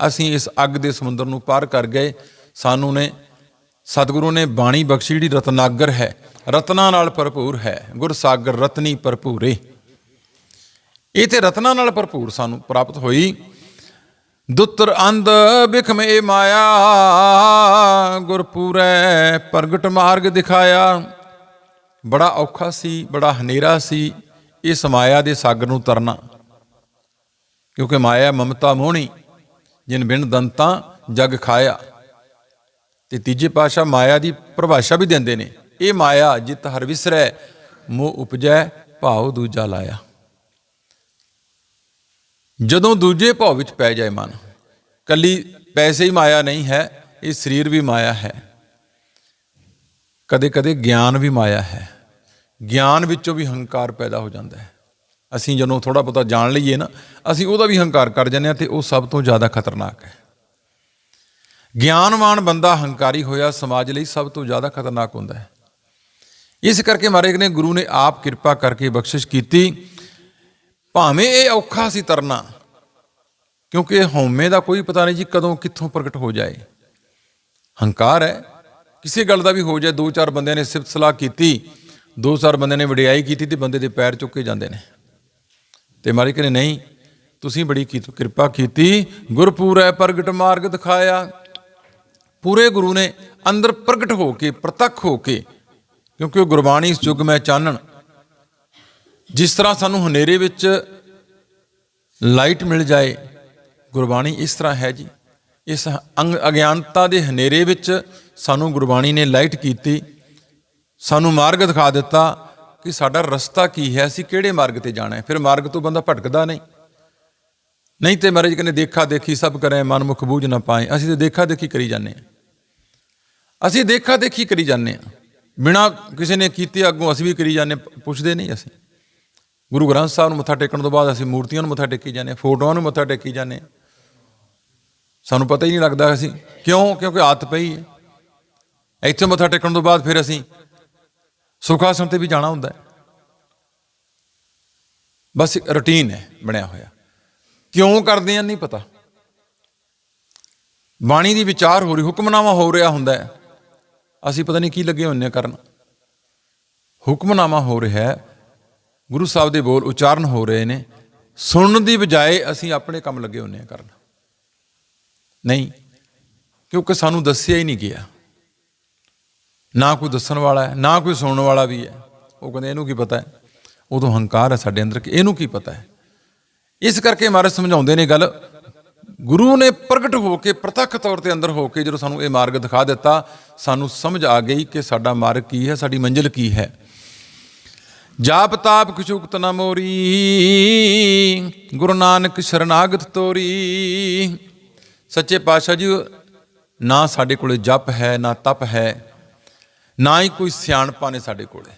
ਅਸੀਂ ਇਸ ਅੱਗ ਦੇ ਸਮੁੰਦਰ ਨੂੰ ਪਾਰ ਕਰ ਗਏ। ਸਾਨੂੰ ਨੇ, ਸਤਿਗੁਰੂ ਨੇ ਬਾਣੀ ਬਖਸ਼ੀ ਜਿਹੜੀ ਰਤਨਾਗਰ ਹੈ, ਰਤਨਾ ਨਾਲ ਭਰਪੂਰ ਹੈ, ਗੁਰ ਸਾਗਰ ਰਤਨੀ ਭਰਪੂਰੇ। ਇਹ ਤੇ ਰਤਨਾ ਨਾਲ ਭਰਪੂਰ ਸਾਨੂੰ ਪ੍ਰਾਪਤ ਹੋਈ। ਦੁੱਤਰ ਅੰਧ ਬਿਖਮੇ ਮਾਇਆ, ਗੁਰਪੂਰੈ ਪ੍ਰਗਟ ਮਾਰਗ ਦਿਖਾਇਆ। ਬੜਾ ਔਖਾ ਸੀ, ਬੜਾ ਹਨੇਰਾ ਸੀ, ਇਸ ਮਾਇਆ ਦੇ ਸਾਗਰ ਨੂੰ ਤਰਨਾ। ਕਿਉਂਕਿ ਮਾਇਆ ਮਮਤਾ ਮੋਹਣੀ, ਜਿਨ ਬਿਨ ਦੰਤਾਂ ਜਗ ਖਾਇਆ। ਤੇ ਤੀਜੇ ਪਾਸ਼ਾ ਮਾਇਆ ਦੀ ਪਰਿਭਾਸ਼ਾ ਵੀ ਦਿੰਦੇ ਨੇ। ਇਹ ਮਾਇਆ ਜਿਤ ਹਰ ਵਿਸਰੈ, ਮੋਹ ਉਪਜੈ, ਭਾਉ ਦੂਜਾ ਲਾਇਆ। ਜਦੋਂ ਦੂਜੇ ਭਾਵ ਵਿੱਚ ਪੈ ਜਾਏ ਮਨ, ਕੱਲੀ ਪੈਸੇ ਹੀ ਮਾਇਆ ਨਹੀਂ ਹੈ, ਇਹ ਸਰੀਰ ਵੀ ਮਾਇਆ ਹੈ। ਕਦੇ ਕਦੇ ਗਿਆਨ ਵੀ ਮਾਇਆ ਹੈ। ਗਿਆਨ ਵਿੱਚੋਂ ਵੀ ਹੰਕਾਰ ਪੈਦਾ ਹੋ ਜਾਂਦਾ ਹੈ। ਅਸੀਂ ਜਦੋਂ ਥੋੜਾ ਬਹੁਤਾ ਜਾਣ ਲਈਏ ਨਾ, ਅਸੀਂ ਉਹਦਾ ਵੀ ਹੰਕਾਰ ਕਰ ਜਾਂਦੇ ਹਾਂ ਤੇ ਉਹ ਸਭ ਤੋਂ ਜ਼ਿਆਦਾ ਖਤਰਨਾਕ ਹੈ। ਗਿਆਨਵਾਨ ਬੰਦਾ ਹੰਕਾਰੀ ਹੋਇਆ ਸਮਾਜ ਲਈ ਸਭ ਤੋਂ ਜ਼ਿਆਦਾ ਖਤਰਨਾਕ ਹੁੰਦਾ ਹੈ। ਇਸ ਕਰਕੇ ਮਹਾਰਾਜ ਨੇ ਗੁਰੂ ਨੇ ਆਪ ਕਿਰਪਾ ਕਰਕੇ ਬਖਸ਼ਿਸ਼ ਕੀਤੀ, ਭਾਵੇਂ ਇਹ ਔਖਾ ਸੀ ਤਰਨਾ, ਕਿਉਂਕਿ ਹਉਮੈ ਦਾ ਕੋਈ ਪਤਾ ਨਹੀਂ ਜੀ ਕਦੋਂ ਕਿੱਥੋਂ ਪ੍ਰਗਟ ਹੋ ਜਾਏ। ਹੰਕਾਰ ਹੈ, ਕਿਸੇ ਗੱਲ ਦਾ ਵੀ ਹੋ ਜਾਏ, ਦੋ ਚਾਰ ਬੰਦਿਆਂ ਨੇ ਸਿਫਤ ਸਲਾਹ ਕੀਤੀ ਦੋ ਚਾਰ ਬੰਦਿਆਂ ਨੇ ਵਡਿਆਈ ਕੀਤੀ ਤੇ ਬੰਦੇ ਦੇ ਪੈਰ ਚੁੱਕੇ ਜਾਂਦੇ ਨੇ। ਤੇ ਮਾਰੀ ਕਹਿੰਦੇ ਨਹੀਂ, ਤੁਸੀਂ ਬੜੀ ਕੀ- ਕਿਰਪਾ ਕੀਤੀ, ਗੁਰਪੂਰ ਹੈ ਪ੍ਰਗਟ ਮਾਰਗ ਦਿਖਾਇਆ। ਪੂਰੇ ਗੁਰੂ ਨੇ ਅੰਦਰ ਪ੍ਰਗਟ ਹੋ ਕੇ, ਪ੍ਰਤੱਖ ਹੋ ਕੇ, ਕਿਉਂਕਿ ਉਹ ਗੁਰਬਾਣੀ ਇਸ ਯੁੱਗ ਮੈਂ ਚਾਨਣ। ਜਿਸ ਤਰ੍ਹਾਂ ਸਾਨੂੰ ਹਨੇਰੇ ਵਿੱਚ ਲਾਈਟ ਮਿਲ ਜਾਏ, ਗੁਰਬਾਣੀ ਇਸ ਤਰ੍ਹਾਂ ਹੈ ਜੀ। ਇਸ ਅੰਗ ਅਗਿਆਨਤਾ ਦੇ ਹਨੇਰੇ ਵਿੱਚ ਸਾਨੂੰ ਗੁਰਬਾਣੀ ਨੇ ਲਾਈਟ ਕੀਤੀ। ਸਾਨੂੰ ਮਾਰਗ ਦਿਖਾ ਦਿੱਤਾ ਕਿ ਸਾਡਾ ਰਸਤਾ ਕੀ ਹੈ ਅਸੀਂ ਕਿਹੜੇ ਮਾਰਗ ਤੇ ਜਾਣਾ ਹੈ? ਫਿਰ ਮਾਰਗ ਤੋਂ ਬੰਦਾ ਭਟਕਦਾ ਨਹੀਂ। ਨਹੀਂ ਤੇ ਮਹਾਰਾਜ ਕਹਿੰਦੇ ਦੇਖਾ ਦੇਖੀ ਸਭ ਕਰੇ ਮਨ ਮੁਖ ਬੂਝ ਨਾ ਪਾਏ। ਅਸੀਂ ਤੇ ਦੇਖਾ ਦੇਖੀ ਕਰੀ ਜਾਂਦੇ ਹਾਂ। ਅਸੀਂ ਦੇਖਾ ਦੇਖੀ ਕਰੀ ਜਾਂਦੇ ਹਾਂ। ਬਿਨਾ ਕਿਸੇ ਨੇ ਕੀਤੇ ਅੱਗੋਂ ਅਸੀਂ ਵੀ ਕਰੀ ਜਾਂਦੇ ਹਾਂ, ਪੁੱਛਦੇ ਨਹੀਂ ਅਸੀਂ। ਗੁਰੂ ਗ੍ਰੰਥ ਸਾਹਿਬ ਨੂੰ ਮੱਥਾ ਟੇਕਣ ਤੋਂ ਬਾਅਦ ਅਸੀਂ ਮੂਰਤੀਆਂ ਨੂੰ ਮੱਥਾ ਟੇਕੀ ਜਾਂਦੇ ਹਾਂ ਫੋਟੋਆਂ ਨੂੰ ਮੱਥਾ ਟੇਕੀ ਜਾਂਦੇ ਹਾਂ। ਸਾਨੂੰ ਪਤਾ ਹੀ ਨਹੀਂ ਲੱਗਦਾ ਅਸੀਂ। ਕਿਉਂ? ਕਿਉਂਕਿ ਆਦਤ ਪਈ ਹੈ। ਇੱਥੇ ਮੱਥਾ ਟੇਕਣ ਤੋਂ ਬਾਅਦ ਫਿਰ ਅਸੀਂ ਸੁਖ ਆਸਣ ਤੇ ਵੀ ਜਾਣਾ ਹੁੰਦਾ ਹੈ। ਬਸ ਇੱਕ ਰੁਟੀਨ ਹੈ, ਬਣਿਆ ਹੋਇਆ। ਕਿਉਂ ਕਰਦੇ ਆ ਨਹੀਂ ਪਤਾ। ਬਾਣੀ ਦੀ ਵਿਚਾਰ ਹੋ ਰਹੀ, ਹੁਕਮਨਾਮਾ ਹੋ ਰਿਹਾ ਹੁੰਦਾ ਹੈ। ਅਸੀਂ ਪਤਾ ਨਹੀਂ ਕੀ ਲੱਗੇ ਹੁੰਨੇ ਕਰਨ। ਹੁਕਮਨਾਮਾ ਹੋ ਰਿਹਾ ਹੈ। ਗੁਰੂ ਸਾਹਿਬ ਦੇ ਬੋਲ ਉਚਾਰਨ ਹੋ ਰਹੇ ਨੇ। ਸੁਣਨ ਦੀ ਬਜਾਏ ਅਸੀਂ ਆਪਣੇ ਕੰਮ ਲੱਗੇ ਹੁੰਨੇ ਆ ਕਰਨ। ਨਹੀਂ, ਕਿਉਂਕਿ ਸਾਨੂੰ ਦੱਸਿਆ ਹੀ ਨਹੀਂ ਗਿਆ। ਨਾ ਕੋਈ ਦੱਸਣ ਵਾਲਾ ਹੈ, ਨਾ ਕੋਈ ਸੁਣਨ ਵਾਲਾ ਵੀ ਹੈ। ਉਹ ਕਹਿੰਦੇ, ਇਹਨੂੰ ਕੀ ਪਤਾ ਹੈ? ਉਦੋਂ ਹੰਕਾਰ ਹੈ ਸਾਡੇ ਅੰਦਰ ਕਿ ਇਹਨੂੰ ਕੀ ਪਤਾ ਹੈ? ਇਸ ਕਰਕੇ ਮਹਾਰਾਜ ਸਮਝਾਉਂਦੇ ਨੇ ਗੱਲ। ਗੁਰੂ ਨੇ ਪ੍ਰਗਟ ਹੋ ਕੇ, ਪ੍ਰਤੱਖ ਤੌਰ ਤੇ ਅੰਦਰ ਹੋ ਕੇ ਜਦੋਂ ਸਾਨੂੰ ਇਹ ਮਾਰਗ ਦਿਖਾ ਦਿੱਤਾ, ਸਾਨੂੰ ਸਮਝ ਆ ਗਈ ਕਿ ਸਾਡਾ ਮਾਰਗ ਕੀ ਹੈ, ਸਾਡੀ ਮੰਜ਼ਿਲ ਕੀ ਹੈ। ਜਾਪ ਤਾਪ ਕੁਛੁਕਤ ਨ ਮੋਰੀ, ਗੁਰੂ ਨਾਨਕ ਸ਼ਰਨਾਗਤ ਤੋਰੀ। ਸੱਚੇ ਪਾਤਸ਼ਾਹ ਜੀ, ਨਾ ਸਾਡੇ ਕੋਲੇ ਜਪ ਹੈ, ਨਾ ਤਪ ਹੈ। ਨਾ ਹੀ ਕੋਈ ਸਿਆਣਪਾ ਨੇ ਸਾਡੇ ਕੋਲੇ।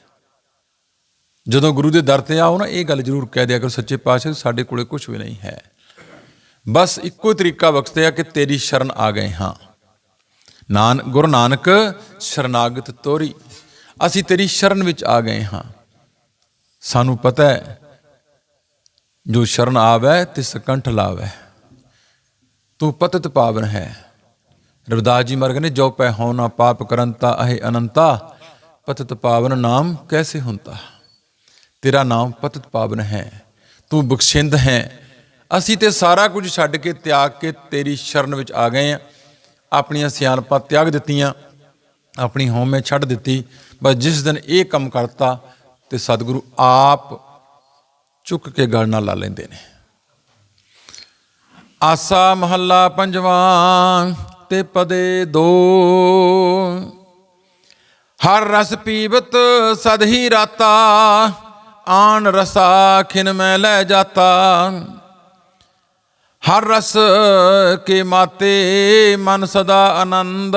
ਜਦੋਂ ਗੁਰੂ ਦੇ ਦਰ ਤੇ ਆਓ ਨਾ, ਇਹ ਗੱਲ ਜ਼ਰੂਰ ਕਹਿ ਦਿਆ ਕਰੋ, ਸੱਚੇ ਪਾਤਸ਼ਾਹ, ਸਾਡੇ ਕੋਲੇ ਕੁਝ ਵੀ ਨਹੀਂ ਹੈ। ਬਸ ਇੱਕੋ ਹੀ ਤਰੀਕਾ ਬਖਸ਼ਦੇ ਆ ਕਿ ਤੇਰੀ ਸ਼ਰਨ ਆ ਗਏ ਹਾਂ। ਨਾਨ, ਗੁਰੂ ਨਾਨਕ, ਸ਼ਰਨਾਗਤ ਤੋਰੀ, ਅਸੀਂ ਤੇਰੀ ਸ਼ਰਨ ਵਿੱਚ ਆ ਗਏ ਹਾਂ। ਸਾਨੂੰ ਪਤਾ ਹੈ, ਜੋ ਸ਼ਰਨ ਆਵੈ, ਤਿਸ ਸਕੰਠ ਲਾਵੈ। ਤੂੰ ਪਤਿਤ ਪਾਵਨ ਹੈ। ਰਵਿਦਾਸ ਜੀ ਮਰਗ ਨੇ, ਜੋ ਪੈ ਹੋ ਨਾ ਪਾਪ ਕਰੰਤਾ ਅਹੇ ਅਨੰਤਾ, ਪਤਿਤ ਪਾਵਨ ਨਾਮ ਕੈਸੇ ਹੁੰਦਾ? ਤੇਰਾ ਨਾਮ ਪਤਿਤ ਪਾਵਨ ਹੈ, ਤੂੰ ਬਖਸ਼ਿੰਦ ਹੈ। ਅਸੀਂ ਤੇ ਸਾਰਾ ਕੁਝ ਛੱਡ ਕੇ ਤਿਆਗ ਕੇ ਤੇਰੀ ਸ਼ਰਨ ਵਿੱਚ ਆ ਗਏ ਆ ਆਪਣੀਆਂ ਸਿਆਣਪਾਂ ਤਿਆਗ ਦਿੱਤੀਆਂ, ਆਪਣੀ ਹਉਮੈ ਛੱਡ ਦਿੱਤੀ। ਬਸ ਜਿਸ ਦਿਨ ਇਹ ਕੰਮ ਕਰਤਾ ਤੇ ਸਤਿਗੁਰੂ ਆਪ ਚੁੱਕ ਕੇ ਗਲ ਨਾਲ ਲਾ ਲੈਂਦੇ ਨੇ। ਆਸਾ ਮਹੱਲਾ ਪੰਜਵਾਂ ਤੇ ਪਦੇ ਦੋ। ਹਰ ਰਸ ਪੀਵਤ ਸਦ ਹੀ ਰਾਤਾ ਆਨ ਰਸਾ ਖਿਨ ਮੈਂ ਲੈ ਜਾਤਾ। ਹਰ ਰਸ ਕੇ ਮਾਤੇ ਮਨ ਸਦਾ ਆਨੰਦ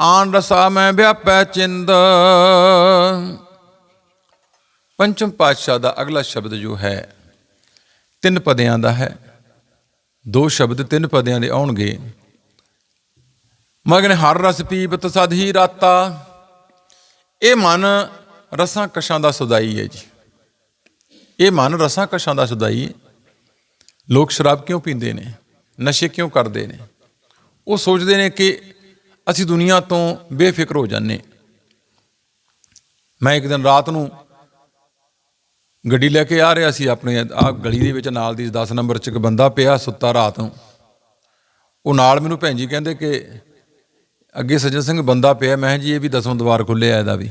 ਆਨ ਰਸਾ ਮੈਂ ਵਿਆਪੈ ਚਿੰਦ। ਪੰਚਮ ਪਾਤਸ਼ਾਹ ਦਾ ਅਗਲਾ ਸ਼ਬਦ ਜੋ ਹੈ, ਤਿੰਨ ਪਦਿਆਂ ਦਾ ਹੈ। ਦੋ ਸ਼ਬਦ ਤਿੰਨ ਪਦਿਆਂ ਦੇ ਆਉਣਗੇ। ਮਗਨ ਹਰ ਰਸ ਪੀਬਤ ਸਦ ਹੀ ਰਾਤਾ। ਇਹ ਮਨ ਰਸਾਂ ਕਸ਼ਾਂ ਦਾ ਸੁਦਾਈ ਹੈ ਜੀ। ਇਹ ਮਨ ਰਸਾਂ ਕਸ਼ਾਂ ਦਾ ਸੁਦਾਈ ਹੈ। ਲੋਕ ਸ਼ਰਾਬ ਕਿਉਂ ਪੀਂਦੇ ਨੇ? ਨਸ਼ੇ ਕਿਉਂ ਕਰਦੇ ਨੇ? ਉਹ ਸੋਚਦੇ ਨੇ ਕਿ ਅਸੀਂ ਦੁਨੀਆ ਤੋਂ ਬੇਫਿਕਰ ਹੋ ਜਾਂਦੇ। ਮੈਂ ਇੱਕ ਦਿਨ ਰਾਤ ਨੂੰ ਗੱਡੀ ਲੈ ਕੇ ਆ ਰਿਹਾ ਸੀ ਆਪਣੇ ਆ ਗਲੀ ਦੇ ਵਿੱਚ ਨਾਲ ਦੀ 10 ਨੰਬਰ ਚ ਇੱਕ ਬੰਦਾ ਪਿਆ ਸੁੱਤਾ ਰਾਤ ਨੂੰ। ਉਹ ਨਾਲ ਮੈਨੂੰ ਭੈਣ ਜੀ ਕਹਿੰਦੇ ਕਿ ਅੱਗੇ ਸੱਜਣ ਸਿੰਘ ਬੰਦਾ ਪਿਆ, ਮੈਂ ਕਿਹਾ ਜੀ ਇਹ ਵੀ ਦਸਵਾਂ ਦਵਾਰ ਖੁੱਲਿਆ ਇਹਦਾ ਵੀ।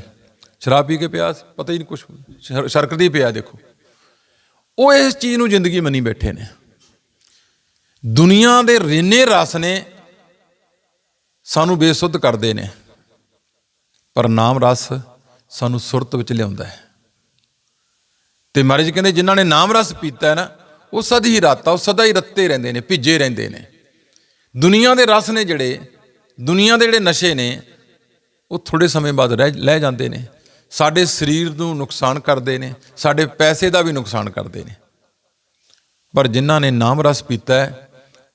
ਸ਼ਰਾਬ ਪੀ ਕੇ ਪਿਆ, ਪਤਾ ਹੀ ਨਹੀਂ ਕੁਝ ਸ਼ਰਕਦੀ ਪਿਆ ਦੇਖੋ। ਉਹ ਇਸ ਚੀਜ਼ ਨੂੰ ਜ਼ਿੰਦਗੀ ਮੰਨੀ ਬੈਠੇ ਨੇ। ਦੁਨੀਆ ਦੇ ਰਿੰਨੇ ਰਸ ਨੇ, ਸਾਨੂੰ ਬੇਸੁੱਧ ਕਰਦੇ ਨੇ। ਪਰ ਨਾਮ ਰਸ ਸਾਨੂੰ ਸੁਰਤ ਵਿੱਚ ਲਿਆਉਂਦਾ ਹੈ। ਤੇ ਮਹਾਰਾਜ ਕਹਿੰਦੇ ਜਿਨ੍ਹਾਂ ਨੇ ਨਾਮ ਰਸ ਪੀਤਾ ਹੈ ਨਾ, ਉਹ ਸਦਾ ਹੀ ਰਾਤਾ, ਉਹ ਸਦਾ ਹੀ ਰੱਤੇ ਰਹਿੰਦੇ ਨੇ, ਭਿੱਜੇ ਰਹਿੰਦੇ ਨੇ। ਦੁਨੀਆ ਦੇ ਰਸ ਨੇ ਜਿਹੜੇ, ਦੁਨੀਆ ਦੇ ਜਿਹੜੇ ਨਸ਼ੇ ਨੇ, ਉਹ ਥੋੜੇ ਸਮੇਂ ਬਾਅਦ ਰਹਿ, ਲੈ ਜਾਂਦੇ ਨੇ। ਸਾਡੇ ਸਰੀਰ ਨੂੰ ਨੁਕਸਾਨ ਕਰਦੇ ਨੇ, ਸਾਡੇ ਪੈਸੇ ਦਾ ਵੀ ਨੁਕਸਾਨ ਕਰਦੇ ਨੇ। ਪਰ ਜਿਨ੍ਹਾਂ ਨੇ ਨਾਮ ਰਸ ਪੀਤਾ ਹੈ,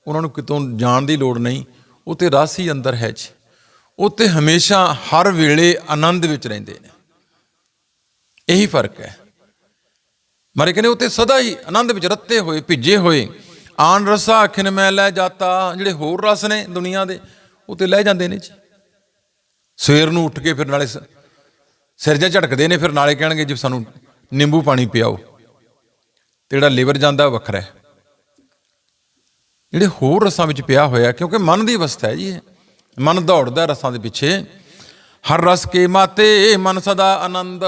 ਉਹਨਾਂ ਨੂੰ ਕਿਤੋਂ ਜਾਣ ਦੀ ਲੋੜ ਨਹੀਂ, ਉਹ ਤੇ ਰਸ ਹੀ ਅੰਦਰ ਹੈ ਜੀ। ਉਹ ਤੇ ਹਮੇਸ਼ਾ ਹਰ ਵੇਲੇ ਆਨੰਦ ਵਿੱਚ ਰਹਿੰਦੇ ਨੇ। ਇਹੀ ਫ਼ਰਕ ਹੈ। ਮਾਰੇ ਕਹਿੰਦੇ ਉਹ ਤੇ ਸਦਾ ਹੀ ਆਨੰਦ ਵਿੱਚ ਰੱਤੇ ਹੋਏ, ਭਿੱਜੇ ਹੋਏ। ਆਨ ਰਸਾ ਅਖਿਨ ਮੈਂ ਲੈ ਜਾਤਾ, ਜਿਹੜੇ ਹੋਰ ਰਸ ਨੇ ਦੁਨੀਆ ਦੇ, ਉਹ ਤੇ ਲੈ ਜਾਂਦੇ ਨੇ ਜੀ। ਸਵੇਰ ਨੂੰ ਉੱਠ ਕੇ ਫਿਰ ਨਾਲੇ ਸ- ਸਿਰ ਜਿਹਾ ਝਟਕਦੇ ਨੇ, ਫਿਰ ਨਾਲੇ ਕਹਿਣਗੇ, ਜੀ ਸਾਨੂੰ ਨਿੰਬੂ ਪਾਣੀ ਪਿਆਓ। ਤੇ ਜਿਹੜਾ ਲਿਵਰ ਜਾਂਦਾ ਵੱਖਰਾ ਹੈ। ਜਿਹੜੇ ਹੋਰ ਰਸਾਂ ਵਿੱਚ ਪਿਆ ਹੋਇਆ, ਕਿਉਂਕਿ ਮਨ ਦੀ ਅਵਸਥਾ ਹੈ ਜੀ ਮਨ ਦੌੜਦਾ ਰਸਾਂ ਦੇ ਪਿੱਛੇ। ਹਰ ਰਸ ਕੇ ਮਾਤੇ, ਮਨ ਸਦਾ ਆਨੰਦ।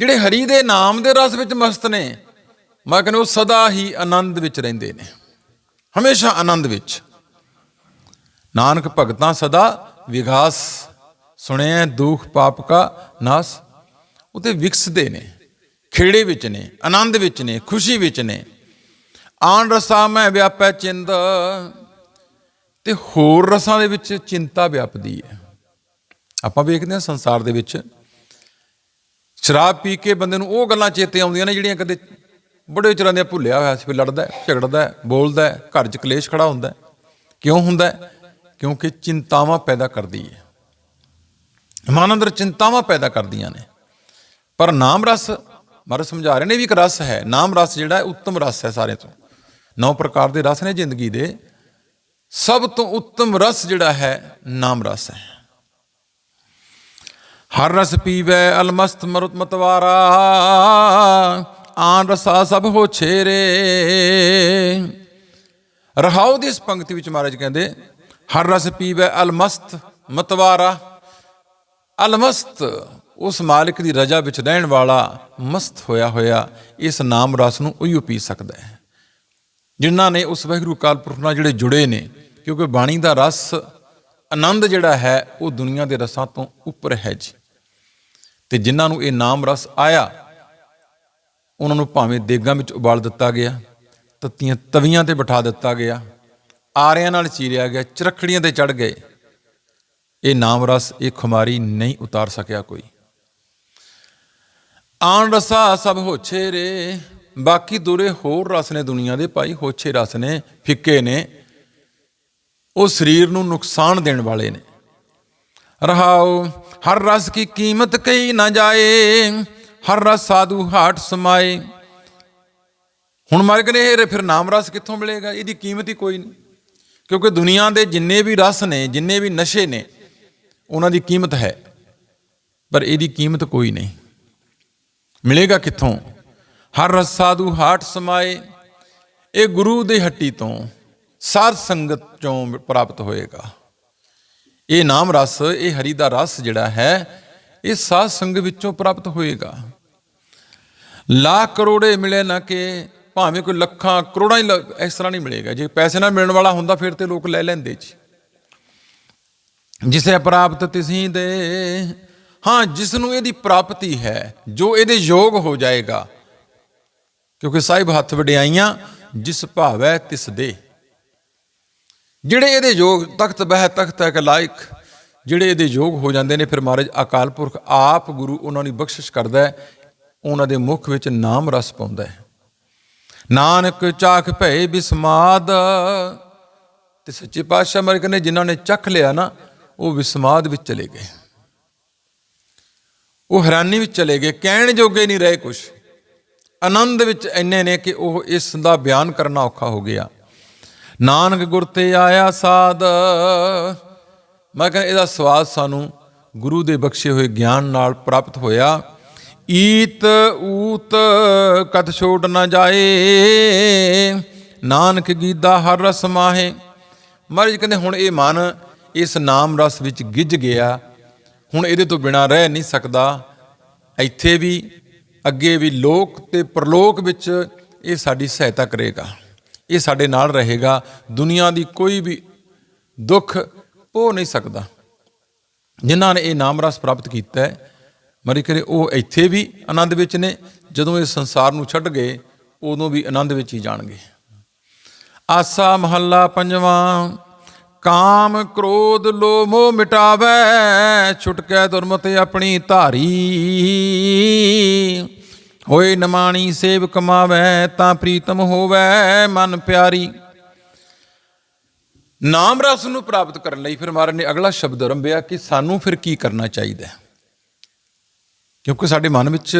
ਜਿਹੜੇ ਹਰੀ ਦੇ ਨਾਮ ਦੇ ਰਸ ਵਿੱਚ ਮਸਤ ਨੇ ਮੈਂ ਕਹਿੰਦਾ ਉਹ ਸਦਾ ਹੀ ਆਨੰਦ ਵਿੱਚ ਰਹਿੰਦੇ ਨੇ। ਹਮੇਸ਼ਾ ਆਨੰਦ ਵਿੱਚ। ਨਾਨਕ ਭਗਤਾਂ ਸਦਾ ਵਿਗਾਸ, ਸੁਣਿਆ ਦੁਖ ਪਾਪ ਕਾ ਨਾਸ ਉਤੇ ਵਿਕਸਦੇ ਨੇ, ਖੇੜੇ ਵਿੱਚ ਨੇ, ਆਨੰਦ ਵਿੱਚ ਨੇ, ਖੁਸ਼ੀ ਵਿੱਚ ਨੇ। ਆਣ ਰਸਾ ਮੈਂ ਵਿਆਪੈ ਚਿੰਦ, ਤੇ ਹੋਰ ਰਸਾਂ ਦੇ ਵਿੱਚ ਚਿੰਤਾ ਵਿਆਪਦੀ ਹੈ। ਆਪਾਂ ਵੇਖਦੇ ਹਾਂ ਸੰਸਾਰ ਦੇ ਵਿੱਚ ਸ਼ਰਾਬ ਪੀ ਕੇ ਬੰਦੇ ਨੂੰ ਉਹ ਗੱਲਾਂ ਚੇਤੇ ਆਉਂਦੀਆਂ ਨੇ ਜਿਹੜੀਆਂ ਕਦੇ ਬੜੇ ਚਿਰਾਂ ਦੇ ਭੁੱਲਿਆ ਹੋਇਆ ਸੀ ਫਿਰ ਲੜਦਾ ਹੈ, ਝਗੜਦਾ ਹੈ, ਬੋਲਦਾ ਹੈ, ਘਰ 'ਚ ਕਲੇਸ਼ ਖੜਾ ਹੁੰਦਾ ਹੈ। ਕਿਉਂ ਹੁੰਦਾ ਹੈ? ਕਿਉਂਕਿ ਚਿੰਤਾਵਾਂ ਪੈਦਾ ਕਰਦੀ ਹੈ। ਮਨ ਅੰਦਰ ਚਿੰਤਾਵਾਂ ਪੈਦਾ ਕਰਦੀਆਂ ਨੇ। ਪਰ ਨਾਮ ਰਸ ਮਰ ਸਮਝਾ ਰਹੇ ਨੇ ਵੀ ਇੱਕ ਰਸ ਹੈ। ਨਾਮ ਰਸ ਜਿਹੜਾ ਉੱਤਮ ਰਸ ਹੈ ਸਾਰੇ ਤੋਂ। ਨੌ ਪ੍ਰਕਾਰ ਦੇ ਰਸ ਨੇ ਜ਼ਿੰਦਗੀ ਦੇ। ਸਭ ਤੋਂ ਉੱਤਮ ਰਸ ਜਿਹੜਾ ਹੈ ਨਾਮ ਰਸ ਹੈ। ਹਰ ਰਸ ਪੀਵੇ ਅਲਮਸਤ ਮਰੁਤ ਮਤਵਾਰਾ, ਆਨ ਰਸਾ ਸਭ ਹੋ ਛੇਰੇ। ਰਹਾਉ ਦੀ ਇਸ ਪੰਕਤੀ ਵਿੱਚ ਮਹਾਰਾਜ ਕਹਿੰਦੇ, ਹਰ ਰਸ ਪੀਵੇ ਅਲਮਸਤ ਮਤਵਾਰਾ, ਅਲਮਸਤ ਉਸ ਮਾਲਿਕ ਦੀ ਰਜਾ ਵਿੱਚ ਰਹਿਣ ਵਾਲਾ ਮਸਤ ਹੋਇਆ ਹੋਇਆ ਇਸ ਨਾਮ ਰਸ ਨੂੰ ਉਹੀਓ ਪੀ ਸਕਦਾ ਹੈ। ਜਿਨ੍ਹਾਂ ਨੇ ਉਸ ਵਾਹਿਗੁਰੂ ਕਾਲ ਪੁਰਖ ਨਾਲ ਜਿਹੜੇ ਜੁੜੇ ਨੇ, ਕਿਉਂਕਿ ਬਾਣੀ ਦਾ ਰਸ ਆਨੰਦ ਜਿਹੜਾ ਹੈ, ਉਹ ਦੁਨੀਆ ਦੇ ਰਸਾਂ ਤੋਂ ਉੱਪਰ ਹੈ ਜੀ। ਤੇ ਜਿਨ੍ਹਾਂ ਨੂੰ ਇਹ ਨਾਮ ਰਸ ਆਇਆ, ਉਹਨਾਂ ਨੂੰ ਭਾਵੇਂ ਦੇਗਾਂ ਵਿੱਚ ਉਬਾਲ ਦਿੱਤਾ ਗਿਆ, ਤੱਤੀਆਂ ਤਵੀਆਂ ਤੇ ਬਿਠਾ ਦਿੱਤਾ ਗਿਆ, ਆਰਿਆਂ ਨਾਲ ਚੀਰਿਆ ਗਿਆ, ਚਰਖੜੀਆਂ ਤੇ ਚੜ ਗਏ। ਇਹ ਨਾਮ ਰਸ, ਇਹ ਖੁਮਾਰੀ ਨਹੀਂ ਉਤਾਰ ਸਕਿਆ ਕੋਈ। ਆਣ ਰਸਾ ਸਭ ਹੋਛੇ ਰੇ, ਬਾਕੀ ਦੂਰੇ ਹੋਰ ਰਸ ਨੇ ਦੁਨੀਆ ਦੇ ਭਾਈ, ਹੋਛੇ ਰਸ ਨੇ, ਫਿੱਕੇ ਨੇ, ਉਹ ਸਰੀਰ ਨੂੰ ਨੁਕਸਾਨ ਦੇਣ ਵਾਲੇ ਨੇ। ਰਹਾਉ, ਹਰ ਰਸ ਕੀ ਕੀਮਤ ਕਈ ਨਾ ਜਾਏ, ਹਰ ਰਸ ਸਾਧੂ ਹਾਟ ਸਮਾਏ। ਹੁਣ ਮਾਰਗ ਨੇ ਇਹ ਫਿਰ ਨਾਮ ਰਸ ਕਿੱਥੋਂ ਮਿਲੇਗਾ? ਇਹਦੀ ਕੀਮਤ ਹੀ ਕੋਈ ਨਹੀਂ। ਕਿਉਂਕਿ ਦੁਨੀਆ ਦੇ ਜਿੰਨੇ ਵੀ ਰਸ ਨੇ, ਜਿੰਨੇ ਵੀ ਨਸ਼ੇ ਨੇ, ਉਹਨਾਂ ਦੀ ਕੀਮਤ ਹੈ। ਪਰ ਇਹਦੀ ਕੀਮਤ ਕੋਈ ਨਹੀਂ। ਮਿਲੇਗਾ ਕਿੱਥੋਂ? ਹਰ ਰਸ ਸਾਧੂ ਹਾਟ ਸਮਾਏ, ਇਹ ਗੁਰੂ ਦੇ ਹੱਟੀ ਤੋਂ ਸਾਧ ਸੰਗਤ ਚੋਂ ਪ੍ਰਾਪਤ ਹੋਏਗਾ। ਇਹ ਨਾਮ ਰਸ, ਇਹ ਹਰੀ ਦਾ ਰਸ ਜਿਹੜਾ ਹੈ, ਇਹ ਸਾਧ ਸੰਗ ਵਿੱਚੋਂ ਪ੍ਰਾਪਤ ਹੋਏਗਾ। ਲੱਖ ਕਰੋੜੇ ਮਿਲੇ ਨਾ ਕਿ ਭਾਵੇਂ ਕੋਈ ਲੱਖਾਂ, ਕਰੋੜਾਂ ਹੀ ਲ- ਇਸ ਤਰ੍ਹਾਂ ਨਹੀਂ ਮਿਲੇਗਾ। ਜੇ ਪੈਸੇ ਨਾਲ ਮਿਲਣ ਵਾਲਾ ਹੁੰਦਾ, ਫਿਰ ਤੇ ਲੋਕ ਲੈ ਲੈਂਦੇ ਜੀ। ਜਿਸੇ ਪ੍ਰਾਪਤ ਤਿਸੀ ਦੇ, ਹਾਂ ਜਿਸ ਨੂੰ ਇਹਦੀ ਪ੍ਰਾਪਤੀ ਹੈ, ਜੋ ਇਹਦੇ ਯੋਗ ਹੋ ਜਾਏਗਾ। ਕਿਉਂਕਿ ਸਾਹਿਬ ਹੱਥ ਵਡਿਆਈਆਂ, ਜਿਸ ਭਾਵੈ ਤਿਸ ਦੇ। ਜਿਹੜੇ ਇਹਦੇ ਯੋਗ ਤਖਤ, ਬਹਿ ਤਖਤ ਹੈ ਕਿ ਲਾਇਕ, ਜਿਹੜੇ ਇਹਦੇ ਯੋਗ ਹੋ ਜਾਂਦੇ ਨੇ, ਫਿਰ ਮਹਾਰਾਜ ਅਕਾਲ ਪੁਰਖ ਆਪ ਗੁਰੂ ਉਹਨਾਂ ਦੀ ਬਖਸ਼ਿਸ਼ ਕਰਦਾ ਹੈ, ਉਹਨਾਂ ਦੇ ਮੁਖ ਵਿੱਚ ਨਾਮ ਰਸ ਪਾਉਂਦਾ ਹੈ। ਨਾਨਕ ਚਾਖ ਭਏ ਬਿਸਮਾਦ, ਤੇ ਸੱਚੇ ਪਾਤਸ਼ਾਹ ਮਰ ਕਹਿੰਦੇ ਜਿਨ੍ਹਾਂ ਨੇ ਚੱਖ ਲਿਆ ਨਾ, ਉਹ ਵਿਸਮਾਦ ਵਿੱਚ ਚਲੇ ਗਏ। ਉਹ ਹੈਰਾਨੀ ਵਿੱਚ ਚਲੇ ਗਏ, ਕਹਿਣ ਜੋਗੇ ਨਹੀਂ ਰਹੇ ਕੁਛ। ਆਨੰਦ ਵਿੱਚ ਇੰਨੇ ਨੇ ਕਿ ਉਹ ਇਸ ਦਾ ਬਿਆਨ ਕਰਨਾ ਔਖਾ ਹੋ ਗਿਆ। ਨਾਨਕ ਗੁਰ ਤੇ ਆਇਆ ਸਾਧ। ਮੈਂ ਕਹਿੰਦਾ ਇਹਦਾ ਸਵਾਦ ਸਾਨੂੰ ਗੁਰੂ ਦੇ ਬਖਸ਼ੇ ਹੋਏ ਗਿਆਨ ਨਾਲ ਪ੍ਰਾਪਤ ਹੋਇਆ। ਈਤ ਊਤ ਕਤ ਛੋੜ ਨਾ ਜਾਏ, ਨਾਨਕ ਗੀਦਾ ਹਰ ਰਸ ਮਾਹੇ। ਮਹਾਰਾਜ ਕਹਿੰਦੇ, ਹੁਣ ਇਹ ਮਨ ਇਸ ਨਾਮ ਰਸ ਵਿੱਚ ਗਿੱਜ ਗਿਆ। ਹੁਣ ਇਹਦੇ ਤੋਂ ਬਿਨਾ ਰਹਿ ਨਹੀਂ ਸਕਦਾ। ਇੱਥੇ ਵੀ, ਅੱਗੇ ਵੀ ਲੋਕ ਤੇ ਪ੍ਰਲੋਕ ਵਿੱਚ ਇਹ ਸਾਡੀ ਸਹਾਇਤਾ ਕਰੇਗਾ। ਇਹ ਸਾਡੇ ਨਾਲ ਰਹੇਗਾ। ਦੁਨੀਆ ਦੀ ਕੋਈ ਵੀ ਦੁੱਖ ਉਹ ਨਹੀਂ ਸਕਦਾ। ਜਿਨ੍ਹਾਂ ਨੇ ਇਹ ਨਾਮ ਰਸ ਪ੍ਰਾਪਤ ਕੀਤਾ ਹੈ, ਮਰੀ ਕਰੇ ਉਹ ਇੱਥੇ ਵੀ ਆਨੰਦ ਵਿੱਚ ਨੇ। ਜਦੋਂ ਇਹ ਸੰਸਾਰ ਨੂੰ ਛੱਡ ਗਏ, ਉਦੋਂ ਵੀ ਆਨੰਦ ਵਿੱਚ ਹੀ ਜਾਣਗੇ। ਆਸਾ ਮਹੱਲਾ ਪੰਜਵਾਂ, ਕਾਮ ਕ੍ਰੋਧ ਲੋਭ ਮੋਹ ਮਿਟਾਵੇ, ਛੁਟਕੈ ਦੁਰਮਤ ਆਪਣੀ ਧਾਰੀ। ਹੋਏ ਨਮਾਣੀ ਸੇਵ ਕਮਾਵੇ ਤਾਂ ਪ੍ਰੀਤਮ ਹੋਵੇ ਮਨ ਪਿਆਰੀ। ਨਾਮ ਰਸ ਨੂੰ ਪ੍ਰਾਪਤ ਕਰਨ ਲਈ ਫਿਰ ਮਹਾਰਾਜ ਨੇ ਅਗਲਾ ਸ਼ਬਦ ਰੰਭਿਆ ਕਿ ਸਾਨੂੰ ਫਿਰ ਕੀ ਕਰਨਾ ਚਾਹੀਦਾ ਕਿਉਂਕਿ ਸਾਡੇ ਮਨ ਵਿੱਚ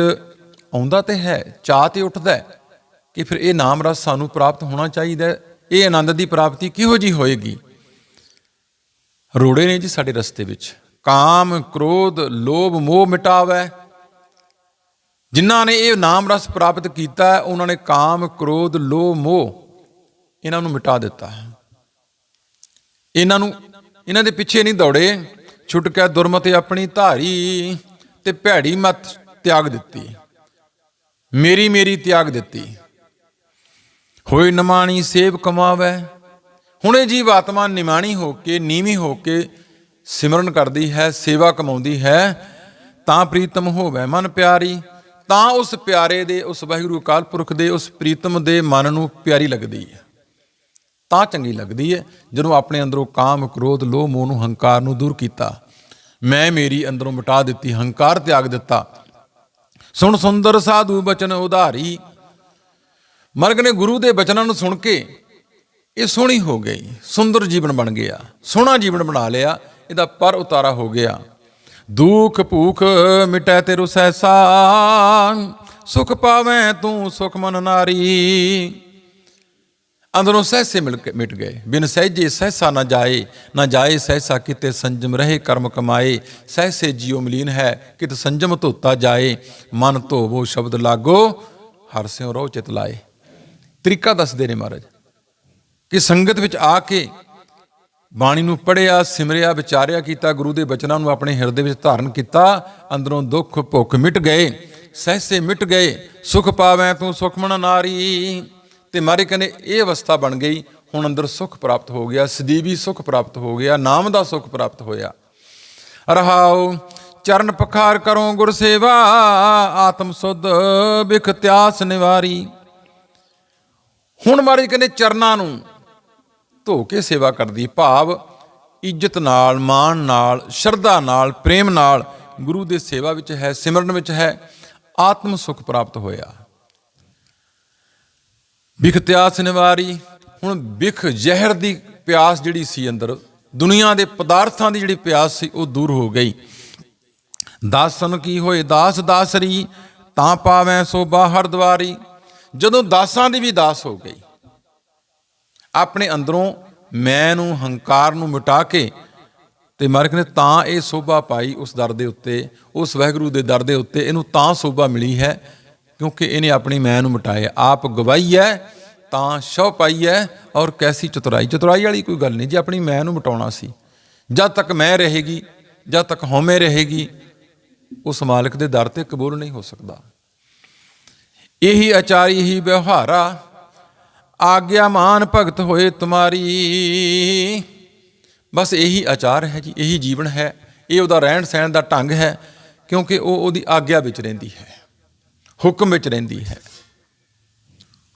ਆਉਂਦਾ ਤੇ ਹੈ ਚਾਹ ਤੇ ਉੱਠਦਾ ਹੈ ਕਿ ਫਿਰ ਇਹ ਨਾਮ ਰਸ ਸਾਨੂੰ ਪ੍ਰਾਪਤ ਹੋਣਾ ਚਾਹੀਦਾ ਇਹ ਆਨੰਦ ਦੀ ਪ੍ਰਾਪਤੀ ਕਿਹੋ ਜੀ ਹੋਏਗੀ? ਰੋੜੇ ਨੇ ਜੀ ਸਾਡੇ ਰਸਤੇ ਵਿੱਚ। ਕਾਮ, ਕ੍ਰੋਧ, ਲੋਭ, ਮੋਹ ਮਿਟਾਵੇ। ਜਿਨ੍ਹਾਂ ਨੇ ਇਹ ਨਾਮ ਰਸ ਪ੍ਰਾਪਤ ਕੀਤਾ ਉਹਨਾਂ ਨੇ ਕਾਮ, ਕ੍ਰੋਧ, ਲੋਭ, ਮੋਹ ਇਹਨਾਂ ਨੂੰ ਮਿਟਾ ਦਿੱਤਾ ਹੈ। ਇਹਨਾਂ ਨੂੰ ਇਹਨਾਂ ਦੇ ਪਿੱਛੇ ਨਹੀਂ ਦੌੜੇ ਛੁੱਟ ਕੇ ਦੁਰਮਤੇ ਆਪਣੀ ਧਾਰੀ ਤੇ ਭੈੜੀ ਮਤ ਤਿਆਗ ਦਿੱਤੀ। ਮੇਰੀ ਮੇਰੀ ਤਿਆਗ ਦਿੱਤੀ। ਹੋਏ ਨਿਮਾਣੀ ਸੇਵ ਕਮਾਵੇ। ਹੁਣੇ ਜੀਵ ਆਤਮਾ ਨਿਮਾਣੀ ਹੋ ਕੇ, ਨੀਵੀਂ ਹੋ ਕੇ ਸਿਮਰਨ ਕਰਦੀ ਹੈ, ਸੇਵਾ ਕਮਾਉਂਦੀ ਹੈ, ਤਾਂ ਪ੍ਰੀਤਮ ਹੋਵੇ ਮਨ ਪਿਆਰੀ। ਤਾਂ ਉਸ ਪਿਆਰੇ ਦੇ, ਉਸ ਵਾਹਿਗੁਰੂ ਅਕਾਲ ਪੁਰਖ ਦੇ, ਉਸ ਪ੍ਰੀਤਮ ਦੇ ਮਨ ਨੂੰ ਪਿਆਰੀ ਲੱਗਦੀ ਹੈ। ਤਾਂ ਚੰਗੀ ਲੱਗਦੀ ਹੈ, ਜਦੋਂ ਆਪਣੇ ਅੰਦਰੋਂ ਕਾਮ, ਕ੍ਰੋਧ, ਲੋਭ, ਮੋਹ ਨੂੰ ਹੰਕਾਰ ਨੂੰ ਦੂਰ ਕੀਤਾ। ਮੈਂ ਮੇਰੀ ਅੰਦਰੋਂ ਮਿਟਾ ਦਿੱਤੀ, ਹੰਕਾਰ ਤਿਆਗ ਦਿੱਤਾ। ਸੁਣ ਸੁੰਦਰ ਸਾਧੂ ਬਚਨ ਉਧਾਰੀ। ਮਰਗ ਨੇ ਗੁਰੂ ਦੇ ਬਚਨਾਂ ਨੂੰ ਸੁਣ ਕੇ ਇਹ ਸੋਹਣੀ ਹੋ ਗਈ, ਸੁੰਦਰ ਜੀਵਨ ਬਣ ਗਿਆ। ਸੋਹਣਾ ਜੀਵਨ ਬਣਾ ਲਿਆ, ਇਹਦਾ ਪਰ ਉਤਾਰਾ ਹੋ ਗਿਆ। ਦੁਖ ਭੂਖ ਮਿਟੈ ਤੇਰੂ ਸਹਿਸਾ, ਸੁਖ ਪਾਵੇਂ ਤੂੰ ਸੁਖ ਮਨ ਨਾਰੀ। ਅੰਦਰੋਂ ਸਹਿਸੇ ਮਿਲ ਕੇ ਮਿਟ ਗਏ। ਬਿਨ ਸਹਿਜੇ ਸਹਿਸਾ ਨਾ ਜਾਏ ਨਾ ਜਾਏ ਸਹਿਸਾ ਕਿਤੇ ਸੰਜਮ ਰਹੇ ਕਰਮ ਕਮਾਏ। ਸਹਿਸੇ ਜਿਉ ਮਲੀਨ ਹੈ, ਕਿਤ ਸੰਜਮ ਧੋਤਾ ਜਾਏ। ਮਨ ਧੋਵੋ ਸ਼ਬਦ ਲਾਗੋ, ਹਰ ਸਿਉ ਰੋ ਚਿਤ ਲਾਏ। ਤਰੀਕਾ ਦੱਸਦੇ ਨੇ ਮਹਾਰਾਜ ਕਿ ਸੰਗਤ ਵਿੱਚ ਆ ਕੇ ਬਾਣੀ ਨੂੰ ਪੜਿਆ ਸਿਮਰਿਆ, ਵਿਚਾਰਿਆ ਕੀਤਾ, ਗੁਰੂ ਦੇ ਬਚਨਾਂ ਨੂੰ ਆਪਣੇ ਹਿਰਦੇ ਵਿੱਚ ਧਾਰਨ ਕੀਤਾ, ਅੰਦਰੋਂ ਦੁੱਖ ਭੁੱਖ ਮਿਟ ਗਏ, ਸਹਿਸੇ ਮਿਟ ਗਏ, ਸੁਖ ਪਾਵੇਂ ਤੂੰ ਸੁਖਮਣ ਨਾਰੀ। ਤੇ ਮਾਰੇ ਕਹਿੰਦੇ, ਇਹ ਅਵਸਥਾ ਬਣ ਗਈ, ਹੁਣ ਅੰਦਰ ਸੁਖ ਪ੍ਰਾਪਤ ਹੋ ਗਿਆ, ਸਦੀਵੀ ਸੁਖ ਪ੍ਰਾਪਤ ਹੋ ਗਿਆ, ਨਾਮ ਦਾ ਸੁਖ ਪ੍ਰਾਪਤ ਹੋਇਆ। ਰਹਾਉ ਚਰਨ ਪਖਾਰ ਕਰੋ ਗੁਰ ਸੇਵਾ, ਆਤਮ ਸੁਧ ਬਿਖ ਤਿਆਸ ਨਿਵਾਰੀ। ਹੁਣ ਮਾਰੇ ਕਹਿੰਦੇ, ਚਰਨਾਂ ਨੂੰ ਧੋ ਕੇ ਸੇਵਾ ਕਰਦੀ, ਭਾਵ ਇੱਜ਼ਤ ਨਾਲ, ਮਾਣ ਨਾਲ, ਸ਼ਰਧਾ ਨਾਲ, ਪ੍ਰੇਮ ਨਾਲ ਗੁਰੂ ਦੇ ਸੇਵਾ ਵਿੱਚ ਹੈ, ਸਿਮਰਨ ਵਿੱਚ ਹੈ, ਆਤਮ ਸੁਖ ਪ੍ਰਾਪਤ ਹੋਇਆ। ਬਿਖ ਤਿਆਸ ਨਿਵਾਰੀ, ਹੁਣ ਬਿਖ ਜ਼ਹਿਰ ਦੀ ਪਿਆਸ ਜਿਹੜੀ ਸੀ ਅੰਦਰ, ਦੁਨੀਆ ਦੇ ਪਦਾਰਥਾਂ ਦੀ ਜਿਹੜੀ ਪਿਆਸ ਸੀ, ਉਹ ਦੂਰ ਹੋ ਗਈ। ਦਾਸਨ ਕੀ ਹੋਏ? ਦਾਸ ਦਾਸਰੀ ਤਾਂ ਪਾਵੇਂ ਸੋ ਬਾਹਰ ਦਵਾਰੀ ਜਦੋਂ ਦਾਸਾਂ ਦੀ ਵੀ ਦਾਸ ਹੋ ਗਈ ਆਪਣੇ ਅੰਦਰੋਂ ਮੈਂ ਨੂੰ, ਹੰਕਾਰ ਨੂੰ ਮਿਟਾ ਕੇ ਤੇ ਮਾਰਕ ਨੇ ਤਾਂ ਇਹ ਸੋਭਾ ਪਾਈ ਉਸ ਦਰ ਦੇ ਉੱਤੇ, ਉਸ ਵਹਿਗੁਰੂ ਦੇ ਦਰ ਦੇ ਉੱਤੇ, ਇਹਨੂੰ ਤਾਂ ਸੋਭਾ ਮਿਲੀ ਹੈ ਕਿਉਂਕਿ ਇਹਨੇ ਆਪਣੀ ਮੈਂ ਨੂੰ ਮਿਟਾਇਆ। ਆਪ ਗਵਾਈ ਹੈ, ਤਾਂ ਸ਼ੋ ਪਾਈ ਹੈ ਔਰ ਕੈਸੀ ਚਤੁਰਾਈ। ਚਤੁਰਾਈ ਵਾਲੀ ਕੋਈ ਗੱਲ ਨਹੀਂ, ਜੇ ਆਪਣੀ ਮੈਂ ਨੂੰ ਮਿਟਾਉਣਾ ਸੀ, ਜਦ ਤੱਕ ਮੈਂ ਰਹੇਗੀ, ਜਦ ਤੱਕ ਹਉਮੈ ਰਹੇਗੀ, ਉਸ ਮਾਲਕ ਦੇ ਦਰ ਤੇ ਕਬੂਲ ਨਹੀਂ ਹੋ ਸਕਦਾ। ਇਹੀ ਆਚਾਰੀ ਹੀ ਵਿਵਹਾਰਾ ਆਗਿਆ ਮਾਨ ਭਗਤ ਹੋਏ ਤੁਮਾਰੀ। ਬਸ ਇਹੀ ਆਚਾਰ ਹੈ ਜੀ, ਇਹੀ ਜੀਵਨ ਹੈ। ਇਹ ਉਹਦਾ ਰਹਿਣ ਸਹਿਣ ਦਾ ਢੰਗ ਹੈ, ਕਿਉਂਕਿ ਉਹ ਉਹਦੀ ਆਗਿਆ ਵਿੱਚ ਰਹਿੰਦੀ ਹੈ। ਹੁਕਮ ਵਿੱਚ ਰਹਿੰਦੀ ਹੈ।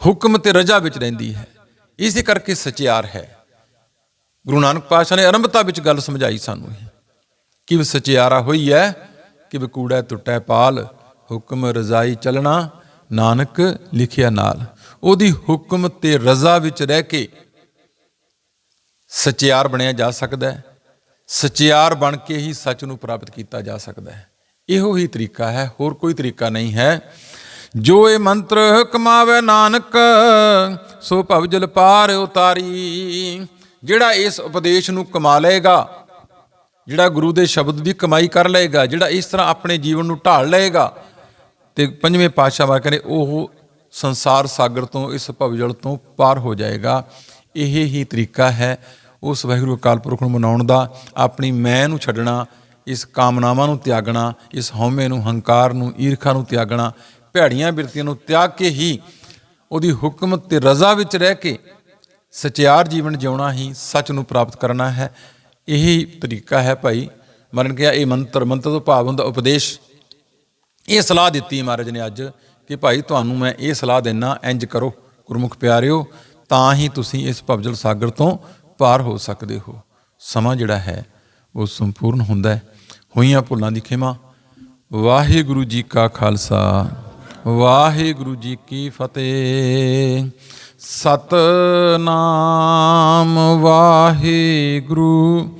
ਹੁਕਮ ਤੇ ਰਜਾ ਵਿੱਚ ਰਹਿੰਦੀ ਹੈ। ਇਸੇ ਕਰਕੇ ਸਚਿਆਰ ਹੈ। ਗੁਰੂ ਨਾਨਕ ਪਾਤਸ਼ਾਹ ਨੇ ਆਰੰਭਤਾ ਵਿੱਚ ਗੱਲ ਸਮਝਾਈ ਸਾਨੂੰ ਇਹ। ਕਿ ਵੀ ਸਚਿਆਰਾ ਹੋਈ ਹੈ ਕਿ ਵੀ ਕੂੜਾ ਟੁੱਟੈ ਪਾਲ, ਹੁਕਮ ਰਜ਼ਾਈ ਚੱਲਣਾ, ਨਾਨਕ ਲਿਖਿਆ ਨਾਲ। ਉਹਦੀ ਹੁਕਮ ਤੇ ਰਜ਼ਾ ਵਿੱਚ ਰਹਿ ਕੇ ਸਚਿਆਰ ਬਣਿਆ ਜਾ ਸਕਦਾ ਹੈ। ਸਚਿਆਰ ਬਣ ਕੇ ਹੀ ਸੱਚ ਨੂੰ ਪ੍ਰਾਪਤ ਕੀਤਾ ਜਾ ਸਕਦਾ ਹੈ। ਇਹੋ ਹੀ ਤਰੀਕਾ ਹੈ, ਹੋਰ ਕੋਈ ਤਰੀਕਾ ਨਹੀਂ ਹੈ। ਜੋ ਇਹ ਮੰਤਰ ਕਮਾਵੇ ਨਾਨਕ, ਸੋ ਭਵਜਲ ਪਾਰ ਉਤਾਰੀ। ਜਿਹੜਾ ਇਸ ਉਪਦੇਸ਼ ਨੂੰ ਕਮਾ ਲਏਗਾ, ਜਿਹੜਾ ਗੁਰੂ ਦੇ ਸ਼ਬਦ ਦੀ ਕਮਾਈ ਕਰ ਲਏਗਾ, ਜਿਹੜਾ ਇਸ ਤਰ੍ਹਾਂ ਆਪਣੇ ਜੀਵਨ ਨੂੰ ਢਾਲ ਲਏਗਾ, ਤੇ ਪੰਜਵੇਂ ਪਾਤਸ਼ਾਹ ਵਾ ਕਹਿੰਦੇ, ਉਹ ਸੰਸਾਰ ਸਾਗਰ ਤੋਂ ਇਸ ਭਵਜਲ ਤੋਂ ਪਾਰ ਹੋ ਜਾਏਗਾ। ਇਹ ਹੀ ਤਰੀਕਾ ਹੈ ਉਸ ਵਾਹਿਗੁਰੂ ਅਕਾਲ ਪੁਰਖ ਨੂੰ ਮਨਾਉਣ ਦਾ, ਆਪਣੀ ਮੈਂ ਨੂੰ ਛੱਡਣਾ, ਇਸ ਕਾਮਨਾਵਾਂ ਨੂੰ ਤਿਆਗਣਾ, ਇਸ ਹਉਮੈ ਨੂੰ, ਹੰਕਾਰ ਨੂੰ, ਈਰਖਾ ਨੂੰ ਤਿਆਗਣਾ, ਭੈੜੀਆਂ ਬਿਰਤੀਆਂ ਨੂੰ ਤਿਆਗ ਕੇ ਹੀ ਉਹਦੀ ਹੁਕਮ ਤੇ ਰਜ਼ਾ ਵਿੱਚ ਰਹਿ ਕੇ ਸਚਿਆਰ ਜੀਵਨ ਜਿਉਣਾ ਹੀ ਸੱਚ ਨੂੰ ਪ੍ਰਾਪਤ ਕਰਨਾ ਹੈ। ਇਹੀ ਤਰੀਕਾ ਹੈ ਭਾਈ। ਮਰਨ ਕਿਹਾ ਇਹ ਮੰਤਰ ਮੰਤਰ ਤੋਂ ਭਾਵ ਹੁੰਦਾ ਉਪਦੇਸ਼। ਇਹ ਸਲਾਹ ਦਿੱਤੀ ਮਹਾਰਾਜ ਨੇ ਅੱਜ। ਕਿ ਭਾਈ ਤੁਹਾਨੂੰ ਮੈਂ ਇਹ ਸਲਾਹ ਦੇਣਾ ਇੰਜ ਕਰੋ। ਗੁਰਮੁਖ ਪਿਆਰਿਓ, ਤਾਂ ਹੀ ਤੁਸੀਂ ਇਸ ਭਵਜਲ ਸਾਗਰ ਤੋਂ ਪਾਰ ਹੋ ਸਕਦੇ ਹੋ। ਸਮਾਂ ਜਿਹੜਾ ਹੈ, ਉਹ ਸੰਪੂਰਨ ਹੁੰਦਾ ਹੈ। ਹੋਈਆਂ ਭੁੱਲਾਂ ਦੀ ਖਿਮਾ। ਵਾਹਿਗੁਰੂ ਜੀ ਕਾ ਖਾਲਸਾ। ਵਾਹਿਗੁਰੂ ਜੀ ਕੀ ਫਤਿਹ। ਸਤਨਾਮ ਵਾਹਿਗੁਰੂ।